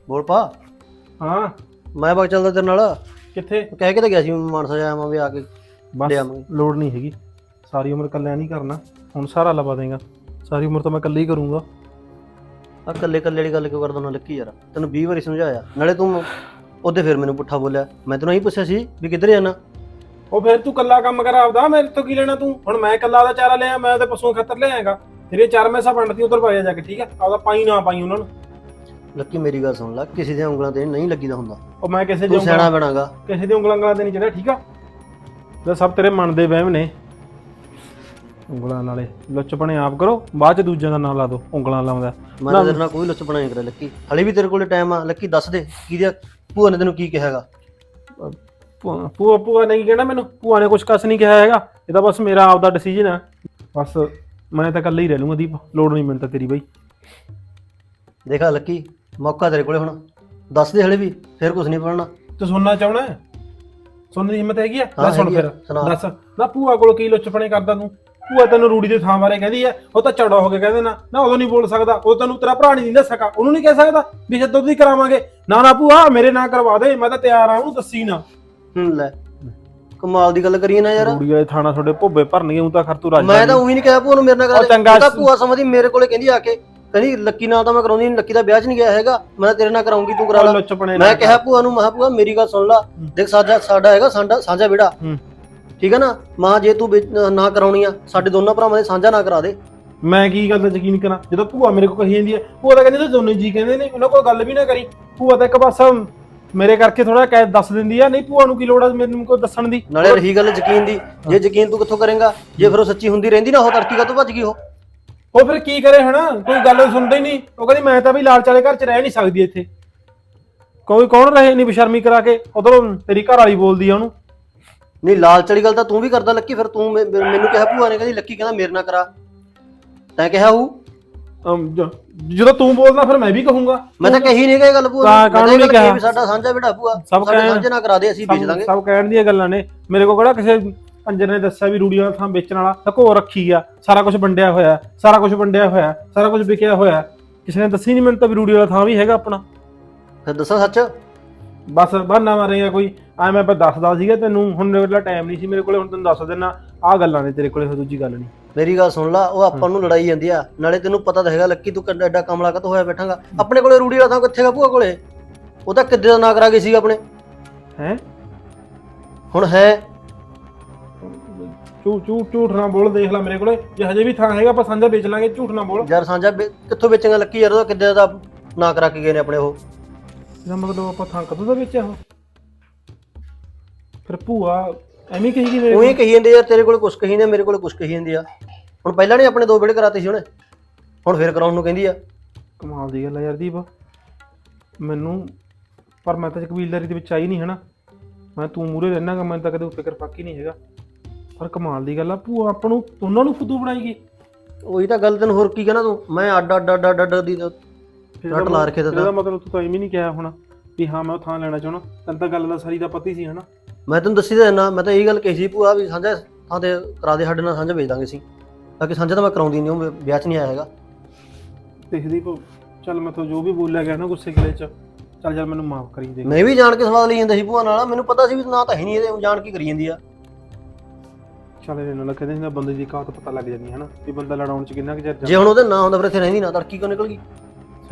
ਬੋਲ ਪਾ। ਹਾਂ। ਮੈਂ ਬਾਗ ਚੱਲਦਾ ਤੇਰੇ ਨਾਲ। ਕਿੱਥੇ? ਕਹਿ ਕੇ ਤਾਂ ਗਿਆ ਸੀ ਮਾਨਸਾ ਜਾਇਆ ਮੈਂ ਵੀ ਆ ਕੇ ਬਸ ਲਿਆਵਾਂਗੇ। ਲੋੜ ਨਹੀਂ ਹੈਗੀ। ਸਾਰੀ ਉਮਰ ਇਕੱਲਿਆਂ ਨਹੀਂ ਕਰਨਾ। ਹੁਣ ਸਾਰਾ ਲਵਾ ਦੇਗਾ। ਸਾਰੀ ਉਮਰ ਤਾਂ ਮੈਂ ਇਕੱਲੇ ਹੀ ਕਰੂੰਗਾ। ਆ ਕੱਲੇ ਕੱਲੇ ਵਾਲੀ ਗੱਲ ਕਿਉਂ ਕਰਦਾ ਨਾ ਲੱਕੀ ਯਾਰ? ਤੈਨੂੰ 20 ਵਾਰੀ ਸਮਝਾਇਆ। ਨਾਲੇ ਤੂੰ ਉਹਦੇ ਫਿਰ ਮੈਨੂੰ ਪੁੱਠਾ ਬੋਲਿਆ। ਮੈਂ ਤੈਨੂੰ ਇਹੀ ਪੁੱਛਿਆ ਸੀ ਵੀ ਕਿੱਧਰ ਜਾਣਾ? ਉਹ ਫਿਰ ਤੂੰ ਕੱਲਾ ਕੰਮ ਕਰ ਆਪਦਾ ਮੇਰੇ ਤੋਂ ਕੀ ਲੈਣਾ ਤੂੰ? ਹੁਣ ਮੈਂ ਕੱਲਾ ਦਾ ਚਾਰਾ ਲਿਆ ਮੈਂ ਉਹਦੇ ਪਸ਼ੂਆਂ ਖਾਤਰ ਲਿਆਏਗਾ ਤੇਰੇ ਚਾਰ ਮੈਸਾਂ ਵੰਡਤੀ ਉਧਰ ਪਾਇਆ ਜਾ ਕੇ ਠੀਕ ਹੈ ਆਪਦਾ ਪਾਈ ਨਾ ਪਾਈ ਉਹਨਾਂ ਨੂੰ। ਲੱਕੀ ਮੇਰੀ ਗੱਲ ਸੁਣ ਲੈ। ਕਿਸੇ ਦੀਆਂ ਉਂਗਲਾਂ ਤੇ ਨਹੀਂ ਲੱਗੀਦਾ ਹੁੰਦਾ। ਉਹ ਮੈਂ ਕਿਸੇ ਦੀ ਤੂੰ ਸਿਆਣਾ ਉਂਗਲਾਂ ਬਣਾਗਾ। ਕਿਸੇ ਦੀ ਉਂਗਲਾਂ ਉਂਗਲਾਂ ਤੇ ਨਹੀਂ ਚੜਿਆ ਠੀਕ ਆ? ਇਹ ਸਭ ਤੇਰੇ ਮਨ ਦੇ ਵਹਿਮ ਨੇ। ਉਂਗਲਾਂ ਨਾਲੇ ਲੁੱਚਪਣੇ ਆਪ ਕਰੋ ਬਾਅਦ ਚ ਦੂਜਿਆਂ ਦਾ ਨਾਮ ਲਾ ਦੋ ਉਂਗਲਾਂ ਲਾਉਂਦਾ। ਮੈਂ ਤਾਂ ਤੇਰੇ ਨਾਲ ਕੋਈ ਲੁੱਚ ਬਣਾਈ ਕਰਿਆ ਲੱਕੀ। ਹਲੇ ਵੀ ਤੇਰੇ ਕੋਲੇ ਟਾਈਮ ਆ ਲੱਕੀ ਦੱਸ ਦੇ ਕਿਹਦੇ ਭੂਆ ਨੇ ਤੈਨੂੰ ਕੀ ਕਿਹਾਗਾ ਭੂਆ ਭੂਆ ਭੂਆ ਨੇ ਕੀ ਕਹਿਣਾ ਮੈਨੂੰ? ਭੂਆ ਨੇ ਕੁਝ ਕਸ ਨਹੀਂ ਕਿਹਾ ਹੈਗਾ। ਇਹ ਤਾਂ ਬਸ ਮੇਰਾ ਆਪਦਾ ਡਿਸੀਜਨ ਆ। ਬਸ ਮੈਂ ਤਾਂ ਇਕੱਲਾ ਹੀ ਰਹਿ ਲੂੰਗਾ ਦੀਪ ਲੋੜ ਨਹੀਂ ਮੈਨੂੰ ਤਾਂ ਤੇਰੀ ਬਈ। ਦੇਖਾ ਲੱਕੀ ਮੌਕਾ ਤੇਰੇ ਕੋਲੇ ਹੁਣ। ਦੱਸ ਦੇ ਹਲੇ ਵੀ ਫਿਰ ਕੁਝ ਨਹੀਂ ਪੜਨਾ ਤੂੰ ਸੁਣਨਾ ਚਾਹਣਾ ਹੈ? ਸੁਣਨ ਦੀ ਹਿੰਮਤ ਹੈਗੀ ਆ? ਹਾਂ, ਹੈਗੀ ਆ, ਫਿਰ। ਸੁਣਾ। ਦੱਸ। ਨਾ ਭੂਆ ਕੋਲ ਕੀ ਲੁੱਚਪਣੇ ਕਰਦਾ ਤੂੰ? ਭੂਆ ਤੈਨੂੰ ਰੂੜੀ ਦੇ ਥਾਂ ਬਾਰੇ ਕਹਿੰਦੀ ਆ ਉਹ ਤਾਂ ਚੌੜਾ ਹੋ ਕੇ ਕਹਿੰਦੇ ਨਾ ਨਾ ਉਦੋਂ ਨਹੀਂ ਬੋਲ ਸਕਦਾ ਉਹ ਤੈਨੂੰ ਤੇਰਾ ਭਰਾ ਨਹੀਂ ਦੱਸ ਸਕਾ ਉਹਨੂੰ ਨਹੀਂ ਕਹਿ ਸਕਦਾ ਵੀ ਜਦ ਦੁੱਧ ਹੀ ਕਰਾਵਾਂਗੇ। ਨਾ ਨਾ ਭੂਆ ਮੇਰੇ ਨਾਂ ਕਰਵਾ ਦੇ ਮੈਂ ਤਾਂ ਤਿਆਰ ਆ ਉਹਨੂੰ ਦੱਸੀ ਨਾ। ਹੂੰ ਲੈ। ਕਮਾਲ ਦੀ ਗੱਲ ਕਰੀਏ ਨਾ ਯਾਰ। ਰੂੜੀ ਵਾਲੇ ਥਾਣਾ ਤੁਹਾਡੇ ਭੋਬੇ ਭਰਨਗੇ ਉਹ ਤਾਂ ਖਰ ਤੂੰ ਰਾਜ ਮੈਂ ਤਾਂ ਉਹੀ ਨਹੀਂ ਕਿਹਾ ਭੂਆ ਨੂੰ ਮੇਰੇ ਨਾਲ ਉਹ ਕਰਾ ਚੰਗਾ ਤਾਂ ਭੂਆ ਸਮਝਦੀ ਮੇਰੇ ਕੋਲੇ ਕਹਿੰਦੀ ਆ ਕੇ ਕਹਿੰਦੀ ਲੱਕੀ ਨਾਲ ਤਾਂ ਮੈਂ ਕਰਾਉਂਦੀ ਨਹੀਂ ਲੱਕੀ ਦਾ ਵਿਆਹ 'ਚ ਨਹੀਂ ਗਿਆ ਹੈਗਾ ਮੈਂ ਤਾਂ ਤੇਰੇ ਨਾਲ ਕਰਾਉਂਗੀ ਤੂੰ ਕਰਾ ਲਾ। ਲੁੱਚਪਣੇ ਮੈਂ ਕਿਹਾ ਭੂਆ ਨੂੰ ਮੈਂ ਕਿਹਾ ਭੂਆ ਮੇਰੀ ਗੱਲ ਸੁਣ ਲਾ। ਦੇਖ ਸਾਡਾ ਸਾਡਾ ਹੈਗਾ ਸਾਡਾ ਸਾਂਝਾ ਵਿੜਾ ਹੂੰ। ਠੀਕ ਹੈ ਨਾ? ਮਾਂ ਜੇ ਤੂੰ ਵਿੱਚ- ਨਾ ਕਰਾਉਣੀ ਆ ਸਾਡੇ ਦੋਨਾਂ ਭਰਾਵਾਂ ਦੇ ਸਾਂਝਾ ਨਾ ਕਰਾ ਦੇ। ਮੈਂ ਕੀ ਗੱਲ ਦਾ ਯਕੀਨ ਕਰਾਂ? ਜਦੋਂ ਭੂਆ ਮੇਰੇ ਕੋਲ ਕਹੀ ਜਾਂਦੀ ਹੈ ਭੂਆ ਤਾਂ ਕਹਿੰਦੀ ਤਾਂ ਦੋਨੇ ਜੀ ਕਹਿੰਦੇ ਨੇ ਉਹਨਾਂ ਕੋਲ ਗੱਲ ਵੀ ਨਾ ਕਰੀ। ਭੂਆ ਤਾਂ ਇੱਕ ਬਸ ਮੇਰੇ ਕਰਕੇ ਥੋੜਾ ਕਹਿ ਦੱਸ ਦਿੰਦੀ ਆ ਨਹੀਂ ਭੂਆ ਨੂੰ ਕੀ ਲੋੜ ਆ ਮੈਨੂੰ ਕੋਈ ਦੱਸਣ ਦੀ? ਨਾਲੇ ਰਹੀ ਗੱਲ ਯਕੀਨ ਦੀ। ਜੇ ਯਕੀਨ ਤੂੰ ਕਿੱਥੋਂ ਕਰੇਗਾ? ਜੇ ਫਿਰ ਉਹ ਸੱਚੀ ਹੁੰਦੀ ਰਹਿੰਦੀ ਨਾ ਉਹ ਤੜਕੀ ਕਾ ਭੱਜ ਗਈ ਉਹ? ਉਹ ਫਿਰ ਕੀ ਕਰੇ ਹਨਾ? ਕੋਈ ਗੱਲ ਸੁਣਦਾ ਹੀ ਨਹੀਂ। ਉਹ ਕਹਿੰਦੀ ਮੈਂ ਤਾਂ ਵੀ ਲਾਲਚ ਵਾਲੇ ਘਰ 'ਚ ਰਹਿ ਨਹੀਂ ਸਕਦੀ ਇੱਥੇ। ਕੋਈ ਕੌਣ ਰਹੇ ਨਹੀਂ ਬਸ਼ਰਮੀ ਕਰਾ ਕੇ? ਉਧਰੋਂ ਤੇਰੀ ਘਰ ਵਾਲੀ ਬੋਲਦੀ ਆ ਉਹਨੂੰ। ਨਹੀਂ ਲਾਲਚ ਵਾਲੀ ਗੱਲ ਤਾਂ ਤੂੰ ਵੀ ਕਰਦਾ ਲੱਕੀ ਫਿਰ ਤੂੰ ਮੈ- ਮੈਨੂੰ ਕਿਹਾ ਭੂਆ ਨੇ ਕਹਿੰਦੀ ਲੱਕੀ ਕਹਿੰਦਾ ਮੇਰੇ ਨਾਲ ਕਰਾ। ਤੈਂ ਕਿਹਾ ਹੂ? ਅਮ, ਜ- ਜਦੋਂ ਤੂੰ ਬੋਲਦਾ ਫਿਰ ਮੈਂ ਵੀ ਕਹੂੰਗਾ। ਮੈਂ ਤਾਂ ਕਹੀ ਨਹੀਂ ਗਈ ਗੱਲ ਭੂਆ ਤਾਂ ਨੂੰ। ਮੈਂ ਤਾਂ ਕਾਹਨੂੰ ਇਹ ਗੱਲ ਨਹੀਂ ਕਹੀ। ਕਿਹਾ? ਵੀ ਸਾਡਾ ਸਾਂਝਾ ਵਿੜਾ ਭੂਆ। ਸਭ ਸਾਡੇ ਕਹਿਣ- ਸਾਂਝੇ ਨਾ ਕਰਾ ਦੇ ਅਸੀਂ ਵੇਚ ਦਾਂਗੇ। ਸਭ ਕਹਿਣ ਦੀਆਂ ਗੱਲਾਂ ਨੇ। ਮੇਰੇ ਕੋਲ ਕਿਹੜਾ ਕਿਸੇ ਪੰਜਰ ਨੇ ਦੱਸਿਆ ਵੀ ਰੂੜੀ ਵਾਲਾ ਥਾਂ ਵੇਚਣ ਵਾਲਾ ਧਕੋ ਰੱਖੀ ਆ। ਸਾਰਾ ਕੁਝ ਵੰਡਿਆ ਹੋਇਆ ਸਾਰਾ ਕੁਝ ਵੰਡਿਆ ਹੋਇਆ ਸਾਰਾ ਕੁਝ ਵਿਕਿਆ ਹੋਇਆ ਕਿਸੇ ਨੇ ਦੱਸੀ ਨਹੀਂ ਮੈਨੂੰ ਤਾਂ ਵੀ ਰੂੜੀ ਵਾਲਾ ਥਾਂ ਵੀ ਹੈਗਾ ਆਪਣਾ। ਫਿਰ ਦੱਸਾਂ ਸੱਚ? ਬਸ ਬਹਾਨਾ ਮਾਰੇਗਾ ਕੋਈ। ਐ ਮੈਂ ਆਪਾਂ ਦੱਸਦਾ ਸੀਗਾ ਤੈਨੂੰ ਹੁਣ ਮੇਰੇ ਕੋਲ ਟਾਈਮ ਨਹੀਂ ਸੀ ਮੇਰੇ ਕੋਲੇ ਹੁਣ ਤੈਨੂੰ ਦੱਸ ਦੇਣਾ ਆਹ ਗੱਲਾਂ ਨੇ ਤੇਰੇ ਕੋਲੇ ਹੋਰ ਦੂਜੀ ਗੱਲ ਨਹੀਂ। ਮੇਰੀ ਗੱਲ ਸੁਣ ਲਾ ਉਹ ਆਪਾਂ ਨੂੰ ਲੜਾਈ ਜਾਂਦੀ ਆ। ਨਾਲੇ ਤੈਨੂੰ ਪਤਾ ਤਾਂ ਹੈਗਾ ਲੱਕੀ ਤੂੰ ਕਿੱਡਾ ਐਡਾ ਕਮਲਾ ਕਾ ਹੋਇਆ ਬੈਠਾਂਗਾ। ਆਪਣੇ ਕੋਲੇ ਰੂੜੀ ਵਾਲਾ ਥਾਂ ਕਿੱਥੇ ਗਾ ਭੂਆ ਕੋਲੇ? ਉਹ ਤਾਂ ਕਿੱਦੇ ਦਾ ਨਾ ਕਰਾ ਗਈ ਸੀ ਆਪਣੇ? ਹੈ? ਹੁਣ ਹੈ? ਝੂ ਝੂ ਝੂਠ ਨਾ ਬੋਲ ਦੇਖ ਲੈ ਮੇਰੇ ਕੋਲੇ। ਜੇ ਹਜੇ ਵੀ ਥਾਂ ਹੈਗਾ ਆਪਾਂ ਸਾਂਝਾ ਵੇਚ ਲਾਂਗੇ ਝੂਠ ਨਾ ਬੋਲ। ਯਾਰ ਸਾਂਝਾ ਵੇ- ਕਿੱਥੋਂ ਵੇਚੇਗਾ ਲੱਕੀ ਯਾਰ ਉਹਦਾ ਕਿੱਦੇ ਦਾ ਨਾ ਕਰਾ ਕੇ ਗਏ ਨੇ ਆਪਣੇ ਉਹ? ਇਹਦਾ ਮਤਲਬ ਆਪਾਂ ਥਾਂ ਕਦੋਂ ਦਾ ਵੇਚਿਆ ਉਹ? ਫਿਰ ਭੂਆ ਐਵੇਂ ਕਹੀ ਕਿ ਮੇਰੇ ਉਹੀ ਕਹੀ ਜਾਂਦੇ ਯਾਰ ਤੇਰੇ ਕੋਲੇ ਕੁਛ ਕਹੀ ਜਾਂਦੇ ਮੇਰੇ ਕੋਲੇ ਕੁਛ ਕਹੀ ਜਾਂਦੇ ਆ। ਹੁਣ ਪਹਿਲਾਂ ਨਹੀਂ ਆਪਣੇ ਦੋ ਵਿੜੇ ਕਰਾਤੇ ਸੀ ਉਹਨੇ। ਹੁਣ ਫੇਰ ਕਰਾਉਣ ਨੂੰ ਕਹਿੰਦੀ ਆ। ਕਮਾਲ ਦੀ ਗੱਲ ਆ ਯਾਰ ਦੀਪ। ਮੈਨੂੰ ਪਰ ਮੈਂ ਤਾਂ ਕਬੀਲਦਾਰੀ ਦੇ ਵਿੱਚ ਆਈ ਨਹੀਂ ਹਨਾ? ਮੈਂ ਤੂੰ ਮੂਰੇ ਰਹਿਣਾਗਾ ਮੈਨੂੰ ਤਾਂ ਕਦੇ ਫਿਕਰ ਫਾਕੀ ਨਹੀਂ ਹੈਗਾ। ਪਰ ਕਮਾਲ ਦੀ ਗੱਲ ਆ ਭੂਆ ਆਪਾਂ ਨੂੰ ਉਹਨਾਂ ਨੂੰ ਫੁੱਦੂ ਬਣਾਏਗੀ ਉਹੀ ਤਾਂ ਗੱਲ ਤੈਨੂੰ ਹੋਰ ਕੀ ਕਹਿਣਾ ਤੂੰ? ਮੈਂ ਅੱਡ ਅੱਡ ਅੱਡ ਅੱਡ ਅੱਡ ਦੀ ਰੱਟ ਲਾ ਰੱਖੇ ਤਾਂ ਇਹਦਾ ਮਤਲਬ ਤੂੰ ਤਾਂ ਐਵੇਂ ਨਹੀਂ ਕਿਹਾ ਹੋਣਾ ਵੀ ਹਾਂ ਮੈਂ ਉਹ ਥਾਂ ਲੈਣਾ ਚਾਹਣਾ ਤੈਨੂੰ ਤਾਂ ਗੱਲ ਦਾ ਸਾਰੀ ਦਾ ਪਤਾ ਹੀ ਸੀ ਹਨਾ? ਮੈਂ ਤੈਨੂੰ ਦੱਸੀ ਤਾਂ ਦਿੰਦਾ ਮੈਂ ਤਾਂ ਇਹੀ ਗੱਲ ਕਹੀ ਸੀ ਭੂਆ ਵੀ ਸਾਂਝਾ ਥਾਂ ਤੇ ਕਰਾ ਦੇ ਸਾਡੇ ਨਾਲ ਸਾਂਝਾ ਵੇਚ ਦਾਂਗੇ ਅਸੀਂ। ਬਾਕੀ ਸਾਂਝਾ ਤਾਂ ਮੈਂ ਕਰਾਉਂਦੀ ਨਹੀਂ ਉਹ ਵਿਆਹ 'ਚ ਨਹੀਂ ਆਇਆ ਹੈਗਾ। ਦੀਪ ਚੱਲ ਮੈਂ ਤਾਂ ਜੋ ਵੀ ਬੋਲਿਆ ਗਿਆ ਨਾ ਗੁੱਸੇ ਗਿਲੇ ਚ ਚੱਲ ਯਾਰ ਮੈਨੂੰ ਮਾਫ ਕਰੀ ਦੇ। ਮੈਂ ਵੀ ਜਾਣ ਕੇ ਸਵਾਲ ਲਈ ਜਾਂਦਾ ਸੀ ਭੂਆ ਨਾਲ ਮੈਨੂੰ ਪਤਾ ਸੀ ਵੀ ਨਾ ਤਾਂ ਹੈ ਨਹੀਂ ਇਹਦੇ ਜਾਣ ਕੇ ਕਰੀ ਜਾਂਦੀ ਆ। ਚੱਲ ਇਹ ਨਾਲ ਕਹਿੰਦੇ ਸੀ ਬੰਦੇ ਦੀ ਕਾਤ ਪਤਾ ਲੱਗ ਜਾਂਦੀ ਹੈ ਹਨਾ ਵੀ ਬੰਦਾ ਲੜਾਉਣ ਚ ਕਿੰਨਾ ਕੁ ਚਿਰ ਜੇ ਹੁਣ ਉਹਦੇ ਨਾਂ ਹੁੰਦਾ ਫਿਰ ਇੱਥੇ ਰਹਿੰਦੀ ਨਾ ਤੜਕੀ ਕਿਉਂ ਨਿਕਲ ਗਈ?